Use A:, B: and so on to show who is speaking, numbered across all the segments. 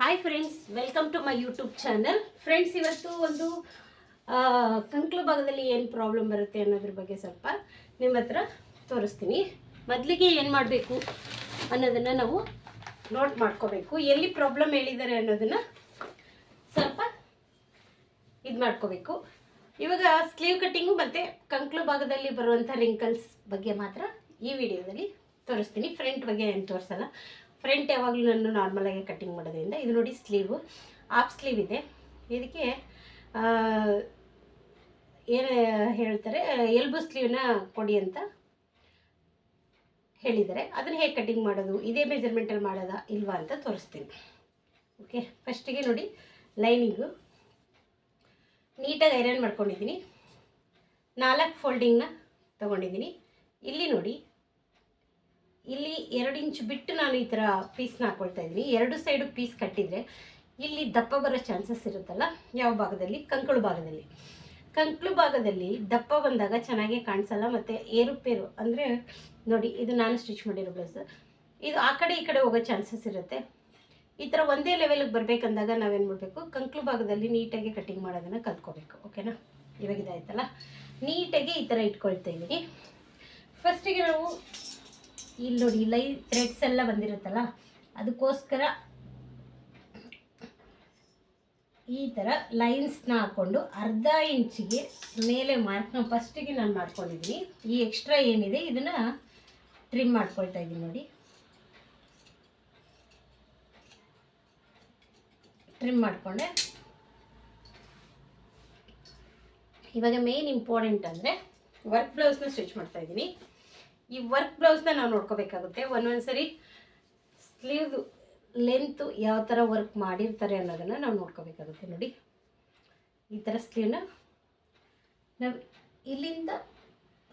A: Hi friends welcome to my YouTube channel friends ಇವತ್ತು ಒಂದು ಕಂಕ್ಲು ಭಾಗದಲ್ಲಿ ಏನು ಪ್ರಾಬ್ಲಮ್ ಬರುತ್ತೆ ಅನ್ನೋದ್ರ ಬಗ್ಗೆ ಸ್ವಲ್ಪ ನಿಮ್ಮ ಹತ್ರ ತೋರಿಸ್ತೀನಿ. ಮೊದಲಿಗೆ ಏನು ಮಾಡಬೇಕು ಅನ್ನೋದನ್ನು ನಾವು ನೋಟ್ ಮಾಡ್ಕೋಬೇಕು. ಎಲ್ಲಿ ಪ್ರಾಬ್ಲಮ್ ಹೇಳಿದ್ದಾರೆ ಅನ್ನೋದನ್ನು ಸ್ವಲ್ಪ ಇದು ಮಾಡ್ಕೋಬೇಕು. ಇವಾಗ ಸ್ಲೀವ್ ಕಟ್ಟಿಂಗು ಮತ್ತು ಕಂಕ್ಲು ಭಾಗದಲ್ಲಿ ಬರುವಂಥ ರಿಂಕಲ್ಸ್ ಬಗ್ಗೆ ಮಾತ್ರ ಈ ವಿಡಿಯೋದಲ್ಲಿ ತೋರಿಸ್ತೀನಿ. ಫ್ರಂಟ್ ಬಗ್ಗೆ ಏನು ತೋರಿಸಲ್ಲ. ಫ್ರಂಟ್ ಯಾವಾಗಲೂ ನಾನು ನಾರ್ಮಲಾಗಿ ಕಟ್ಟಿಂಗ್ ಮಾಡೋದ್ರಿಂದ. ಇದು ನೋಡಿ ಸ್ಲೀವು ಆಫ್ ಸ್ಲೀವ್ ಇದೆ. ಇದಕ್ಕೆ ಏನು ಹೇಳ್ತಾರೆ, ಎಲ್ಬು ಸ್ಲೀವ್ನ ಕೊಡಿ ಅಂತ ಹೇಳಿದ್ದಾರೆ. ಅದನ್ನು ಹೇಗೆ ಕಟ್ಟಿಂಗ್ ಮಾಡೋದು? ಇದೇ ಮೆಜರ್ಮೆಂಟಲ್ಲಿ ಮಾಡೋದಾ ಇಲ್ವಾ ಅಂತ ತೋರಿಸ್ತೀನಿ. ಓಕೆ ಫಸ್ಟಿಗೆ ನೋಡಿ ಲೈನಿಂಗು ನೀಟಾಗಿ ಐರನ್ ಮಾಡ್ಕೊಂಡಿದ್ದೀನಿ. ನಾಲ್ಕು ಫೋಲ್ಡಿಂಗ್ನ ತೊಗೊಂಡಿದ್ದೀನಿ. ಇಲ್ಲಿ ನೋಡಿ ಇಲ್ಲಿ ಎರಡು ಇಂಚ್ ಬಿಟ್ಟು ನಾನು ಈ ಥರ ಪೀಸ್ನ ಹಾಕ್ಕೊಳ್ತಾ ಇದ್ದೀನಿ. ಎರಡು ಸೈಡು ಪೀಸ್ ಕಟ್ಟಿದರೆ ಇಲ್ಲಿ ದಪ್ಪ ಬರೋ ಚಾನ್ಸಸ್ ಇರುತ್ತಲ್ಲ, ಯಾವ ಭಾಗದಲ್ಲಿ? ಕಂಕಳು ಭಾಗದಲ್ಲಿ. ಕಂಕಳು ಭಾಗದಲ್ಲಿ ದಪ್ಪ ಬಂದಾಗ ಚೆನ್ನಾಗೇ ಕಾಣಿಸಲ್ಲ, ಮತ್ತು ಏರುಪೇರು ಅಂದರೆ ನೋಡಿ, ಇದು ನಾನು ಸ್ಟಿಚ್ ಮಾಡಿರೋ ಬ್ಲೌಸ್ ಇದು ಆ ಕಡೆ ಈ ಕಡೆ ಹೋಗೋ ಚಾನ್ಸಸ್ ಇರುತ್ತೆ. ಈ ಥರ ಒಂದೇ ಲೆವೆಲಿಗೆ ಬರಬೇಕಂದಾಗ ನಾವೇನು ಮಾಡಬೇಕು? ಕಂಕ್ಳು ಭಾಗದಲ್ಲಿ ನೀಟಾಗಿ ಕಟ್ಟಿಂಗ್ ಮಾಡೋದನ್ನು ಕಲ್ತ್ಕೋಬೇಕು ಓಕೆನಾ ಇವಾಗ ಇದಾಯ್ತಲ್ಲ? ನೀಟಾಗಿ ಈ ಥರ ಇಟ್ಕೊಳ್ತಾ ಇದ್ದೀನಿ. ಫಸ್ಟಿಗೆ ನಾವು ಇಲ್ಲಿ ನೋಡಿ ಲೈ ಥ್ರೆಡ್ಸ್ ಎಲ್ಲ ಬಂದಿರುತ್ತಲ್ಲ, ಅದಕ್ಕೋಸ್ಕರ ಈ ಥರ ಲೈನ್ಸ್ನ ಹಾಕ್ಕೊಂಡು ಅರ್ಧ ಇಂಚಿಗೆ ಮೇಲೆ ಮಾರ್ಕ್ನ ಫಸ್ಟಿಗೆ ನಾನು ಮಾಡ್ಕೊಂಡಿದ್ದೀನಿ ಈ ಎಕ್ಸ್ಟ್ರಾ ಏನಿದೆ, ಇದನ್ನು ಟ್ರಿಮ್ ಮಾಡ್ಕೊಳ್ತಾ ಇದ್ದೀನಿ ನೋಡಿ. ಟ್ರಿಮ್ ಮಾಡಿಕೊಂಡೆ. ಇವಾಗ ಮೇನ್ ಇಂಪಾರ್ಟೆಂಟ್ ಅಂದರೆ ವರ್ಕ್ ಬ್ಲೌಸ್ನ ಸ್ಟಿಚ್ ಮಾಡ್ತಾ ಇದ್ದೀನಿ ಈ ವರ್ಕ್ ಬ್ಲೌಸ್ನ ನಾವು ನೋಡ್ಕೋಬೇಕಾಗುತ್ತೆ. ಒಂದೊಂದು ಸರಿ ಸ್ಲೀವ್ ಲೆಂತು ಯಾವ ಥರ ವರ್ಕ್ ಮಾಡಿರ್ತಾರೆ ಅನ್ನೋದನ್ನು ನಾವು ನೋಡ್ಕೋಬೇಕಾಗುತ್ತೆ ನೋಡಿ. ಈ ಥರ ಸ್ಲೀವ್ನ ನಾವು ಇಲ್ಲಿಂದ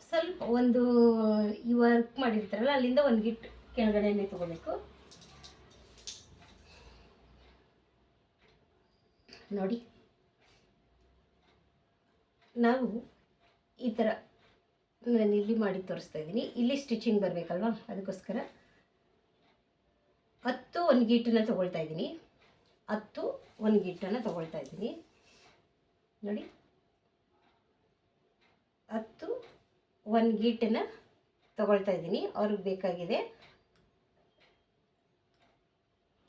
A: ಸ್ವಲ್ಪ ಒಂದು ಈ ವರ್ಕ್ ಮಾಡಿರ್ತಾರಲ್ಲ, ಅಲ್ಲಿಂದ ಒಂದು ಗಿಟ್ ಕೆಳಗಡೆನೇ ತೊಗೋಬೇಕು. ನೋಡಿ. ನಾವು ಈ ಥರ ನಾನು ಇಲ್ಲಿ ಮಾಡಿ ತೋರಿಸ್ತಾ ಇದ್ದೀನಿ. ಇಲ್ಲಿ ಸ್ಟಿಚಿಂಗ್ ಬರಬೇಕಲ್ವಾ? ಅದಕ್ಕೋಸ್ಕರ ಹತ್ತು ಒಂದು ಗೀಟನ್ನು ತೊಗೊಳ್ತಾ ಇದ್ದೀನಿ. ಹತ್ತು ಒಂದು ಗೀಟನ್ನು ತೊಗೊಳ್ತಾ ಇದ್ದೀನಿ. ನೋಡಿ. ಹತ್ತು ಒಂದು ಗೀಟನ್ನು ತೊಗೊಳ್ತಾ ಇದ್ದೀನಿ. ಅವ್ರಿಗೆ ಬೇಕಾಗಿದೆ.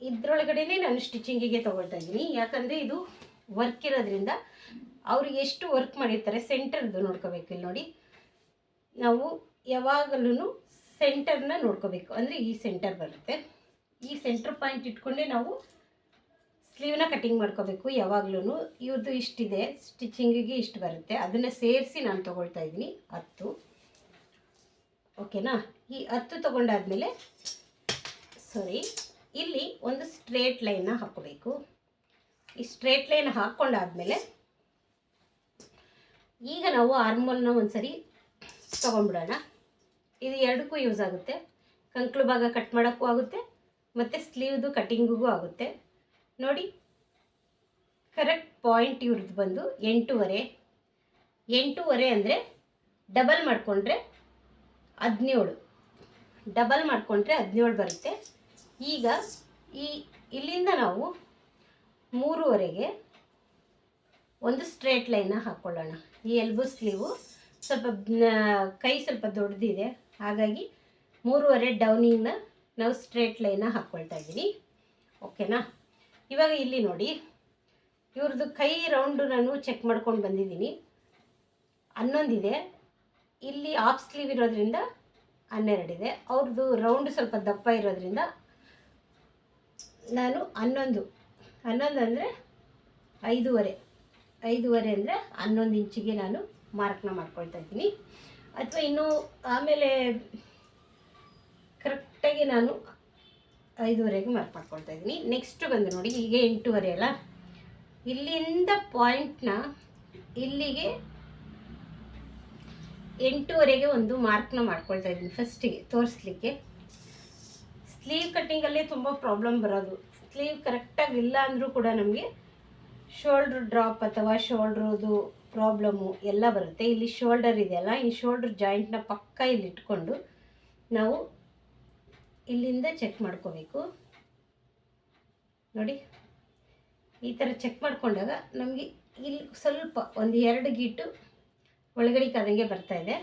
A: ಇದರೊಳಗಡೆನೇ ನಾನು ಸ್ಟಿಚಿಂಗಿಗೆ ತೊಗೊಳ್ತಾ ಇದ್ದೀನಿ. ಯಾಕಂದರೆ ಇದು ವರ್ಕ್ ಇರೋದ್ರಿಂದ ಅವ್ರಿಗೆ ಎಷ್ಟು ವರ್ಕ್ ಮಾಡಿರ್ತಾರೆ ಸೆಂಟರ್ದು ನೋಡ್ಕೋಬೇಕು ಇಲ್ಲಿ ನೋಡಿ. ನಾವು ಯಾವಾಗಲೂ ಸೆಂಟರ್ನ ನೋಡ್ಕೋಬೇಕು. ಅಂದರೆ ಈ ಸೆಂಟರ್ ಬರುತ್ತೆ. ಈ ಸೆಂಟರ್ ಪಾಯಿಂಟ್ ಇಟ್ಕೊಂಡೆ ನಾವು ಸ್ಲೀವ್ನ ಕಟಿಂಗ್ ಮಾಡ್ಕೋಬೇಕು ಯಾವಾಗಲೂ ಇವ್ರದ್ದು ಇಷ್ಟಿದೆ ಸ್ಟಿಚಿಂಗಿಗೆ ಇಷ್ಟು ಬರುತ್ತೆ. ಅದನ್ನು ಸೇರಿಸಿ ನಾನು ತೊಗೊಳ್ತಾ ಇದ್ದೀನಿ. ಹತ್ತು. ಓಕೆನಾ ಈ ಹತ್ತು ತೊಗೊಂಡಾದಮೇಲೆ ಸಾರಿ ಇಲ್ಲಿ ಒಂದು ಸ್ಟ್ರೇಟ್ ಲೈನ್ನ ಹಾಕ್ಕೋಬೇಕು. ಈ ಸ್ಟ್ರೇಟ್ ಲೈನ್ ಹಾಕ್ಕೊಂಡಾದಮೇಲೆ, ಈಗ ನಾವು ಆರ್ಮೋಲ್ನ ಒಂದ್ಸರಿ ತೊಗೊಂಡ್ಬಿಡೋಣ. ಇದು ಎರಡಕ್ಕೂ ಯೂಸ್ ಆಗುತ್ತೆ. ಕಂಕ್ಳು ಭಾಗ ಕಟ್ ಮಾಡೋಕ್ಕೂ ಆಗುತ್ತೆ, ಮತ್ತು ಸ್ಲೀವ್ದು ಕಟ್ಟಿಂಗಿಗೂ ಆಗುತ್ತೆ. ನೋಡಿ ಕರೆಕ್ಟ್ ಪಾಯಿಂಟ್ ಇವ್ರದ್ದು ಬಂದು ಎಂಟೂವರೆ. ಎಂಟೂವರೆ ಅಂದರೆ ಡಬಲ್ ಮಾಡಿಕೊಂಡ್ರೆ ಹದಿನೇಳು. ಡಬಲ್ ಮಾಡಿಕೊಂಡ್ರೆ ಹದಿನೇಳು ಬರುತ್ತೆ. ಈಗ ಈ ಇಲ್ಲಿಂದ ನಾವು ಮೂರುವರೆಗೆ ಒಂದು ಸ್ಟ್ರೇಟ್ ಲೈನ್ನ ಹಾಕ್ಕೊಳ್ಳೋಣ ಈ ಎಲ್ಬು ಸ್ಲೀವು ಸ್ವಲ್ಪ ಕೈ ಸ್ವಲ್ಪ ದೊಡ್ಡದಿದೆ. ಹಾಗಾಗಿ ಮೂರುವರೆ ಡೌನಿಂಗ್ನ ನಾವು ಸ್ಟ್ರೇಟ್ ಲೈನ್ನ ಹಾಕ್ಕೊಳ್ತಾ ಇದ್ದೀನಿ ಓಕೆನಾ? ಇವಾಗ ಇಲ್ಲಿ ನೋಡಿ. ಇವ್ರದ್ದು ಕೈ ರೌಂಡು ನಾನು ಚೆಕ್ ಮಾಡ್ಕೊಂಡು ಬಂದಿದ್ದೀನಿ. ಹನ್ನೊಂದಿದೆ. ಇಲ್ಲಿ ಆಫ್ ಸ್ಲೀವ್ ಇರೋದ್ರಿಂದ ಹನ್ನೆರಡಿದೆ. ಅವ್ರದ್ದು ರೌಂಡ್ ಸ್ವಲ್ಪ ದಪ್ಪ ಇರೋದ್ರಿಂದ ನಾನು ಹನ್ನೊಂದು. ಹನ್ನೊಂದು ಅಂದರೆ ಐದೂವರೆ. ಐದೂವರೆ ಅಂದರೆ ಹನ್ನೊಂದು ಇಂಚಿಗೆ ನಾನು ಮಾರ್ಕ್ನ ಮಾಡ್ಕೊಳ್ತಾ ಇದ್ದೀನಿ. ಅಥವಾ ಇನ್ನು ಆಮೇಲೆ ಕರೆಕ್ಟಾಗಿ ನಾನು ಐದೂವರೆಗೆ ಮಾರ್ಕ್ ಮಾಡ್ಕೊಳ್ತಾ ಇದ್ದೀನಿ. ನೆಕ್ಸ್ಟ್ ಬಂದು ನೋಡಿ ಈಗ ಎಂಟೂವರೆ ಅಲ್ಲ? ಇಲ್ಲಿಂದ ಪಾಯಿಂಟ್ನ ಇಲ್ಲಿಗೆ ಎಂಟೂವರೆಗೆ ಒಂದು ಮಾರ್ಕ್ನ ಮಾಡ್ಕೊಳ್ತಾ ಇದ್ದೀನಿ ಫಸ್ಟಿಗೆ ತೋರಿಸ್ಲಿಕ್ಕೆ. ಸ್ಲೀವ್ ಕಟ್ಟಿಂಗಲ್ಲೇ ತುಂಬ ಪ್ರಾಬ್ಲಮ್ ಬರೋದು. ಸ್ಲೀವ್ ಕರೆಕ್ಟಾಗಿ ಇಲ್ಲ ಅಂದರೂ ಕೂಡ ನಮಗೆ ಶೋಲ್ಡ್ರ್ ಡ್ರಾಪ್ ಅಥವಾ ಶೋಲ್ಡ್ರದು ಪ್ರಾಬ್ಲಮ್ಮು ಎಲ್ಲ ಬರುತ್ತೆ. ಇಲ್ಲಿ ಶೋಲ್ಡರ್ ಇದೆಯಲ್ಲ ಈ ಶೋಲ್ಡರ್ ಜಾಯಿಂಟ್ನ ಪಕ್ಕ ಇಲ್ಲಿ ಇಟ್ಕೊಂಡು ನಾವು ಇಲ್ಲಿಂದ ಚೆಕ್ ಮಾಡ್ಕೋಬೇಕು. ನೋಡಿ, ಈ ಥರ ಚೆಕ್ ಮಾಡಿಕೊಂಡಾಗ ನಮಗೆ ಇಲ್ಲಿ ಸ್ವಲ್ಪ ಒಂದು ಎರಡು ಗೀಟು ಒಳಗಡೆ ಕದಂಗೆ ಬರ್ತಾ ಇದೆ.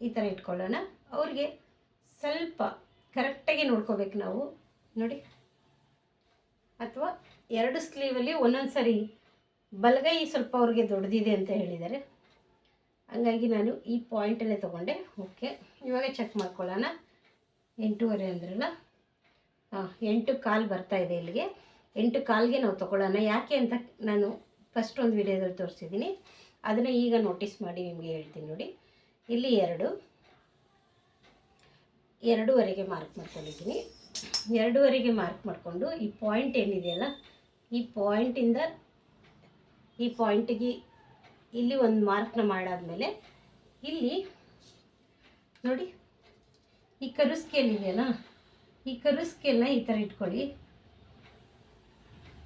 A: ಈ ಥರ ಇಟ್ಕೊಳ್ಳೋಣ. ಅವ್ರಿಗೆ ಸ್ವಲ್ಪ ಕರೆಕ್ಟಾಗಿ ನೋಡ್ಕೋಬೇಕು ನಾವು. ನೋಡಿ, ಅಥವಾ ಎರಡು ಸ್ಲೀವಲ್ಲಿ ಒಂದೊಂದು ಸರಿ ಬಲಗೈ ಸ್ವಲ್ಪ ಅವ್ರಿಗೆ ದೊಡ್ಡದಿದೆ ಅಂತ ಹೇಳಿದ್ದಾರೆ. ಹಂಗಾಗಿ ನಾನು ಈ ಪಾಯಿಂಟಲ್ಲೇ ತೊಗೊಂಡೆ. ಓಕೆ ಇವಾಗ ಚೆಕ್ ಮಾಡ್ಕೊಳ್ಳೋಣ. ಎಂಟೂವರೆ ಅಂದ್ರಲ್ಲ? ಹಾಂ ಎಂಟು ಕಾಲು ಬರ್ತಾ ಇದೆ ಇಲ್ಲಿಗೆ. ಎಂಟು ಕಾಲ್ಗೆ ನಾವು ತೊಗೊಳ್ಳೋಣ. ಯಾಕೆ ಅಂತ ನಾನು ಫಸ್ಟ್ ಒಂದು ವಿಡಿಯೋದಲ್ಲಿ ತೋರಿಸಿದ್ದೀನಿ. ಅದನ್ನು ಈಗ ನೋಟಿಸ್ ಮಾಡಿ ನಿಮಗೆ ಹೇಳ್ತೀನಿ ನೋಡಿ. ಇಲ್ಲಿ ಎರಡು. ಎರಡೂವರೆಗೆ ಮಾರ್ಕ್ ಮಾಡ್ಕೊಂಡಿದ್ದೀನಿ. ಎರಡೂವರೆಗೆ ಮಾರ್ಕ್ ಮಾಡಿಕೊಂಡು ಈ ಪಾಯಿಂಟ್ ಏನಿದೆಯಲ್ಲ ಈ ಪಾಯಿಂಟಿಂದ ಈ ಪಾಯಿಂಟಿಗೆ ಇಲ್ಲಿ ಒಂದು ಮಾರ್ಕ್ನ ಮಾಡಾದಮೇಲೆ ಇಲ್ಲಿ ನೋಡಿ, ಈ ಕರು ಸ್ಕೇಲ್ ಇದೆಯಲ್ಲ, ಈ ಕರು ಸ್ಕೇಲ್ನ ಈ ಥರ ಇಟ್ಕೊಳ್ಳಿ.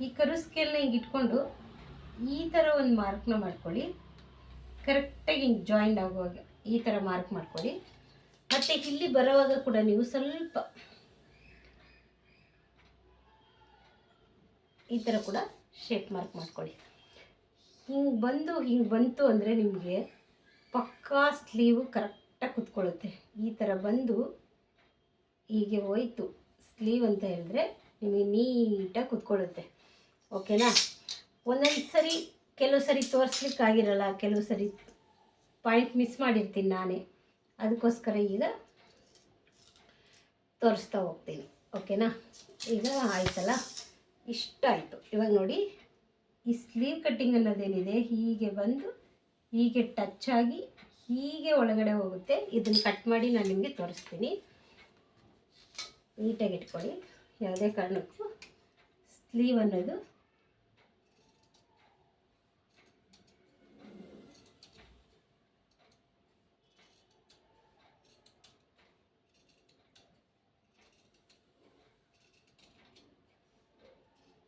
A: ಈ ಕರು ಸ್ಕೇಲ್ನ ಹಿಂಗೆ ಇಟ್ಕೊಂಡು ಈ ಥರ ಒಂದು ಮಾರ್ಕ್ನ ಮಾಡ್ಕೊಳ್ಳಿ. ಕರೆಕ್ಟಾಗಿ ಹಿಂಗೆ ಜಾಯಿಂಟ್ ಆಗುವಾಗ ಈ ಥರ ಮಾರ್ಕ್ ಮಾಡ್ಕೊಳ್ಳಿ. ಮತ್ತು ಇಲ್ಲಿ ಬರೋವಾಗ ಕೂಡ ನೀವು ಸ್ವಲ್ಪ ಈ ಥರ ಕೂಡ ಶೇಪ್ ಮಾರ್ಕ್ ಮಾಡ್ಕೊಳ್ಳಿ. ಹಿಂಗೆ ಬಂದು, ಹಿಂಗೆ ಬಂತು ಅಂದರೆ ನಿಮಗೆ ಪಕ್ಕಾ ಸ್ಲೀವು ಕರೆಕ್ಟಾಗಿ ಕುತ್ಕೊಳ್ಳುತ್ತೆ. ಈ ಥರ ಬಂದು ಹೀಗೆ ಹೋಯಿತು. ಸ್ಲೀವ್ ಅಂತ ಹೇಳಿದ್ರೆ ನಿಮಗೆ ನೀಟಾಗಿ ಕುತ್ಕೊಳ್ಳುತ್ತೆ. ಓಕೆನಾ ಒಂದೊಂದು ಸರಿ, ಕೆಲವು ಸರಿ ತೋರಿಸ್ಲಿಕ್ಕಾಗಿರಲ್ಲ, ಕೆಲವು ಸರಿ ಪಾಯಿಂಟ್ ಮಿಸ್ ಮಾಡಿರ್ತೀನಿ ನಾನೇ. ಅದಕ್ಕೋಸ್ಕರ ಈಗ ತೋರಿಸ್ತಾ ಹೋಗ್ತೀನಿ. ಓಕೆನಾ ಈಗ ಆಯ್ತಲ್ಲ? ಇಷ್ಟ ಆಯಿತು. ಇವಾಗ ನೋಡಿ, ಈ ಸ್ಲೀವ್ ಕಟ್ಟಿಂಗ್ ಅನ್ನೋದೇನಿದೆ, ಹೀಗೆ ಬಂದು, ಹೀಗೆ ಟಚ್ ಆಗಿ, ಹೀಗೆ ಒಳಗಡೆ ಹೋಗುತ್ತೆ. ಇದನ್ನು ಕಟ್ ಮಾಡಿ ನಾನು ನಿಮಗೆ ತೋರಿಸ್ತೀನಿ. ನೀಟಾಗಿ ಇಟ್ಕೊಳ್ಳಿ. ಯಾವುದೇ ಕಾರಣಕ್ಕೂ ಸ್ಲೀವ್ ಅನ್ನೋದು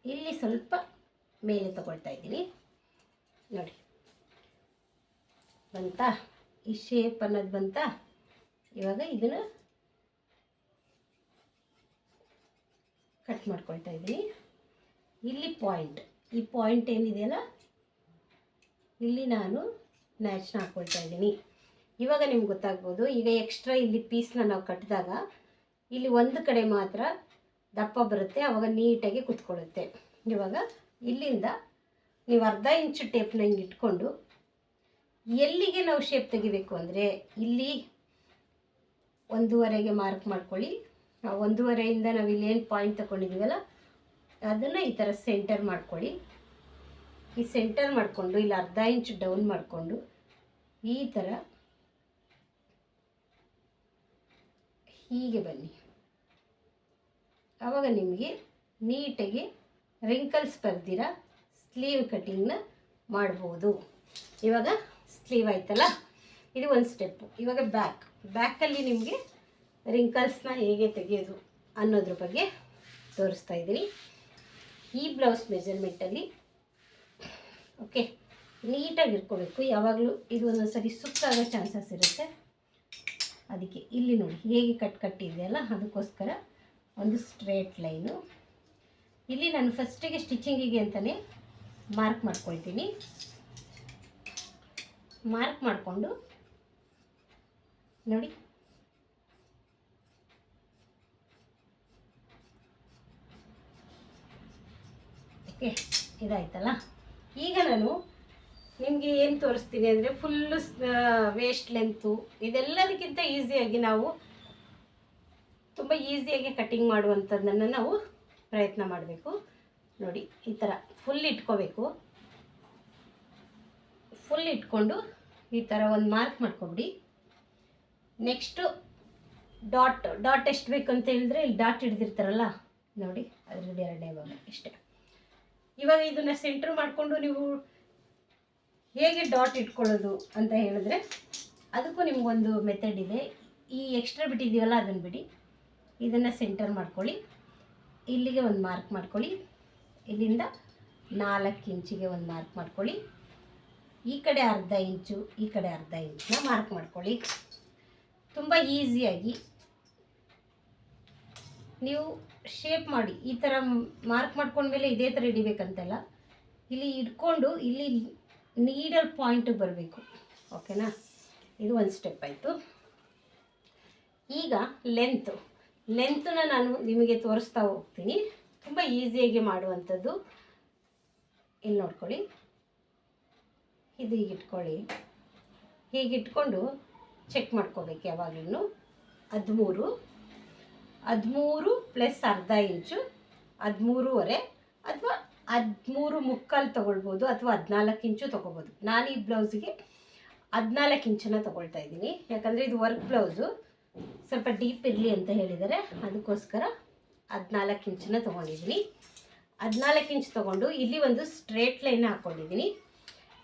A: ಇಲ್ಲಿ ಸ್ವಲ್ಪ ಮೇಲೆ ತಗೊಳ್ತಾ ಇದ್ದೀನಿ. ನೋಡಿ. ಬಂತಾ? ಈ ಶೇಪ್ ಅನ್ನೋದು ಬಂತಾ? ಇವಾಗ ಇದನ್ನು ಕಟ್ ಮಾಡ್ಕೊಳ್ತಾ ಇದ್ದೀನಿ. ಇಲ್ಲಿ ಪಾಯಿಂಟ್ ಈ ಪಾಯಿಂಟ್ ಏನಿದೆಯಲ್ಲ? ಇಲ್ಲಿ ನಾನು ನ್ಯಾಚ್ನ ಹಾಕ್ಕೊಳ್ತಾ ಇದ್ದೀನಿ. ಇವಾಗ ನಿಮ್ಗೆ ಗೊತ್ತಾಗ್ಬೋದು, ಈಗ ಎಕ್ಸ್ಟ್ರಾ ಇಲ್ಲಿ ಪೀಸ್ನ ನಾವು ಕಟ್ಟಿದಾಗ ಇಲ್ಲಿ ಒಂದು ಕಡೆ ಮಾತ್ರ ದಪ್ಪ ಬರುತ್ತೆ ಆವಾಗ ನೀಟಾಗಿ ಕುತ್ಕೊಳ್ಳುತ್ತೆ. ಇವಾಗ ಇಲ್ಲಿಂದ ನೀವು ಅರ್ಧ ಇಂಚು ಟೇಪ್ನ ಹಿಂಗೆ ಇಟ್ಕೊಂಡು ಎಲ್ಲಿಗೆ ನಾವು ಶೇಪ್ ತೆಗಿಬೇಕು ಅಂದರೆ ಇಲ್ಲಿ ಒಂದೂವರೆಗೆ ಮಾರ್ಕ್ ಮಾಡ್ಕೊಳ್ಳಿ. ಒಂದೂವರೆಯಿಂದ ನಾವು ಇಲ್ಲೇನು ಪಾಯಿಂಟ್ ತಗೊಂಡಿದ್ದೀವಲ್ಲ ಅದನ್ನು ಈ ಥರ ಸೆಂಟರ್ ಮಾಡ್ಕೊಳ್ಳಿ. ಈ ಸೆಂಟರ್ ಮಾಡಿಕೊಂಡು, ಇಲ್ಲಿ ಅರ್ಧ ಇಂಚ್ ಡೌನ್ ಮಾಡಿಕೊಂಡು ಈ ಥರ ಹೀಗೆ ಬನ್ನಿ. ಆವಾಗ ನಿಮಗೆ ನೀಟಾಗಿ ರಿಂಕಲ್ಸ್ ಬರ್ದಿರ ಸ್ಲೀವ್ ಕಟ್ಟಿಂಗ್ನ ಮಾಡ್ಬೋದು. ಇವಾಗ ಸ್ಲೀವ್ ಆಯ್ತಲ್ಲ? ಇದು ಒಂದು ಸ್ಟೆಪ್ಪು ಇವಾಗ ಬ್ಯಾಕ್ ಬ್ಯಾಕಲ್ಲಿ ನಿಮಗೆ ರಿಂಕಲ್ಸ್ನ ಹೇಗೆ ತೆಗೆಯೋದು ಅನ್ನೋದ್ರ ಬಗ್ಗೆ ತೋರಿಸ್ತಾ ಇದ್ದೀನಿ. ಈ ಬ್ಲೌಸ್ ಮೆಜರ್ಮೆಂಟಲ್ಲಿ ಓಕೆ ನೀಟಾಗಿ ಇಟ್ಕೋಬೇಕು. ಯಾವಾಗಲೂ ಇದು ಒಂದೊಂದು ಸರಿ ಸುಕ್ಕಾಗೋ ಚಾನ್ಸಸ್ ಇರುತ್ತೆ. ಅದಕ್ಕೆ ಇಲ್ಲಿ ನೋಡಿ, ಹೇಗೆ ಕಟ್ ಕಟ್ಟಿದೆಯಲ್ಲ ಅದಕ್ಕೋಸ್ಕರ ಒಂದು ಸ್ಟ್ರೇಟ್ ಲೈನು. ಇಲ್ಲಿ ನಾನು ಫಸ್ಟಿಗೆ ಸ್ಟಿಚಿಂಗಿಗೆ ಅಂತಲೇ ಮಾರ್ಕ್ ಮಾಡ್ಕೊಳ್ತೀನಿ. ಮಾರ್ಕ್ ಮಾಡಿಕೊಂಡು, ನೋಡಿ. ಓಕೆ, ಇದಾಯ್ತಲ್ಲ? ಈಗ ನಾನು ನಿಮಗೆ ಏನು ತೋರಿಸ್ತೀನಿ ಅಂದರೆ ಫುಲ್ಲು ವೇಸ್ಟ್ ಲೆಂತು ಇದೆಲ್ಲದಕ್ಕಿಂತ ಈಸಿಯಾಗಿ ನಾವು ತುಂಬ ಈಸಿಯಾಗಿ ಕಟಿಂಗ್ ಮಾಡುವಂಥದ್ದನ್ನು ನಾವು ಪ್ರಯತ್ನ ಮಾಡಬೇಕು. ನೋಡಿ, ಈ ಥರ ಫುಲ್ ಇಟ್ಕೋಬೇಕು. ಫುಲ್ ಇಟ್ಕೊಂಡು ಈ ಥರ ಒಂದು ಮಾರ್ಕ್ ಮಾಡ್ಕೊಬಿಡಿ. ನೆಕ್ಸ್ಟು ಡಾಟ್ ಡಾಟ್ ಎಷ್ಟು ಅಂತ ಹೇಳಿದ್ರೆ ಇಲ್ಲಿ ಡಾಟ್ ಹಿಡ್ದಿರ್ತಾರಲ್ಲ? ನೋಡಿ ಅದರಲ್ಲಿ ಎರಡನೇ ಭಾಗ ಇಷ್ಟೇ ಇವಾಗ ಇದನ್ನು ಸೆಂಟ್ರ್ ಮಾಡಿಕೊಂಡು ನೀವು ಹೇಗೆ ಡಾಟ್ ಇಟ್ಕೊಳ್ಳೋದು ಅಂತ ಹೇಳಿದ್ರೆ, ಅದಕ್ಕೂ ನಿಮಗೊಂದು ಮೆಥಡ್ ಇದೆ. ಈ ಎಕ್ಸ್ಟ್ರಾ ಬಿಟ್ಟಿದ್ದೀವಲ್ಲ ಅದನ್ನು ಬಿಡಿ. ಇದನ್ನು ಸೆಂಟರ್ ಮಾಡ್ಕೊಳ್ಳಿ. ಇಲ್ಲಿಗೆ ಒಂದು ಮಾರ್ಕ್ ಮಾಡ್ಕೊಳ್ಳಿ. ಇಲ್ಲಿಂದ ನಾಲ್ಕು ಇಂಚಿಗೆ ಒಂದು ಮಾರ್ಕ್ ಮಾಡ್ಕೊಳ್ಳಿ. ಈ ಕಡೆ ಅರ್ಧ ಇಂಚು, ಈ ಕಡೆ ಅರ್ಧ ಇಂಚನ್ನ ಮಾರ್ಕ್ ಮಾಡ್ಕೊಳ್ಳಿ. ತುಂಬ ಈಸಿಯಾಗಿ ನೀವು ಶೇಪ್ ಮಾಡಿ, ಈ ಥರ ಮಾರ್ಕ್ ಮಾಡ್ಕೊಂಡ್ಮೇಲೆ ಇದೇ ಥರ ಹಿಡಿಬೇಕಂತಲ್ಲ, ಇಲ್ಲಿ ಇಟ್ಕೊಂಡು ಇಲ್ಲಿ ನೀಡಲ್ ಪಾಯಿಂಟಿಗೆ ಬರಬೇಕು. ಓಕೆನಾ ಇದು ಒಂದು ಸ್ಟೆಪ್ ಆಯಿತು. ಈಗ ಲೆಂತು ಲೆಂತನ್ನ ನಾನು ನಿಮಗೆ ತೋರಿಸ್ತಾ ಹೋಗ್ತೀನಿ. ತುಂಬ ಈಸಿಯಾಗಿ ಮಾಡುವಂಥದ್ದು. ಇಲ್ಲಿ ನೋಡ್ಕೊಳ್ಳಿ. ಇದು ಹೀಗೆ ಹೀಗಿಟ್ಕೊಂಡು ಚೆಕ್ ಮಾಡ್ಕೋಬೇಕು ಯಾವಾಗಲೂ ಹದಿಮೂರು. ಹದಿಮೂರು ಪ್ಲಸ್ ಅರ್ಧ ಇಂಚು. ಹದಿಮೂರುವರೆ ಅಥವಾ ಹದಿಮೂರು ಮುಕ್ಕಾಲು ತೊಗೊಳ್ಬೋದು ಅಥವಾ ಹದಿನಾಲ್ಕು ಇಂಚು ತೊಗೊಬೋದು ನಾನು ಈ ಬ್ಲೌಸಿಗೆ ಹದಿನಾಲ್ಕು ಇಂಚನ್ನು ತೊಗೊಳ್ತಾ ಇದ್ದೀನಿ. ಯಾಕಂದರೆ ಇದು ವರ್ಕ್ ಬ್ಲೌಸು ಸ್ವಲ್ಪ ಡೀಪ್ ಇರಲಿ ಅಂತ ಹೇಳಿದರೆ ಅದಕ್ಕೋಸ್ಕರ ಹದಿನಾಲ್ಕು ಇಂಚನ್ನ ತೊಗೊಂಡಿದ್ದೀನಿ. ಹದಿನಾಲ್ಕು ಇಂಚ್ ತೊಗೊಂಡು ಇಲ್ಲಿ ಒಂದು ಸ್ಟ್ರೇಟ್ ಲೈನ್ ಹಾಕ್ಕೊಂಡಿದ್ದೀನಿ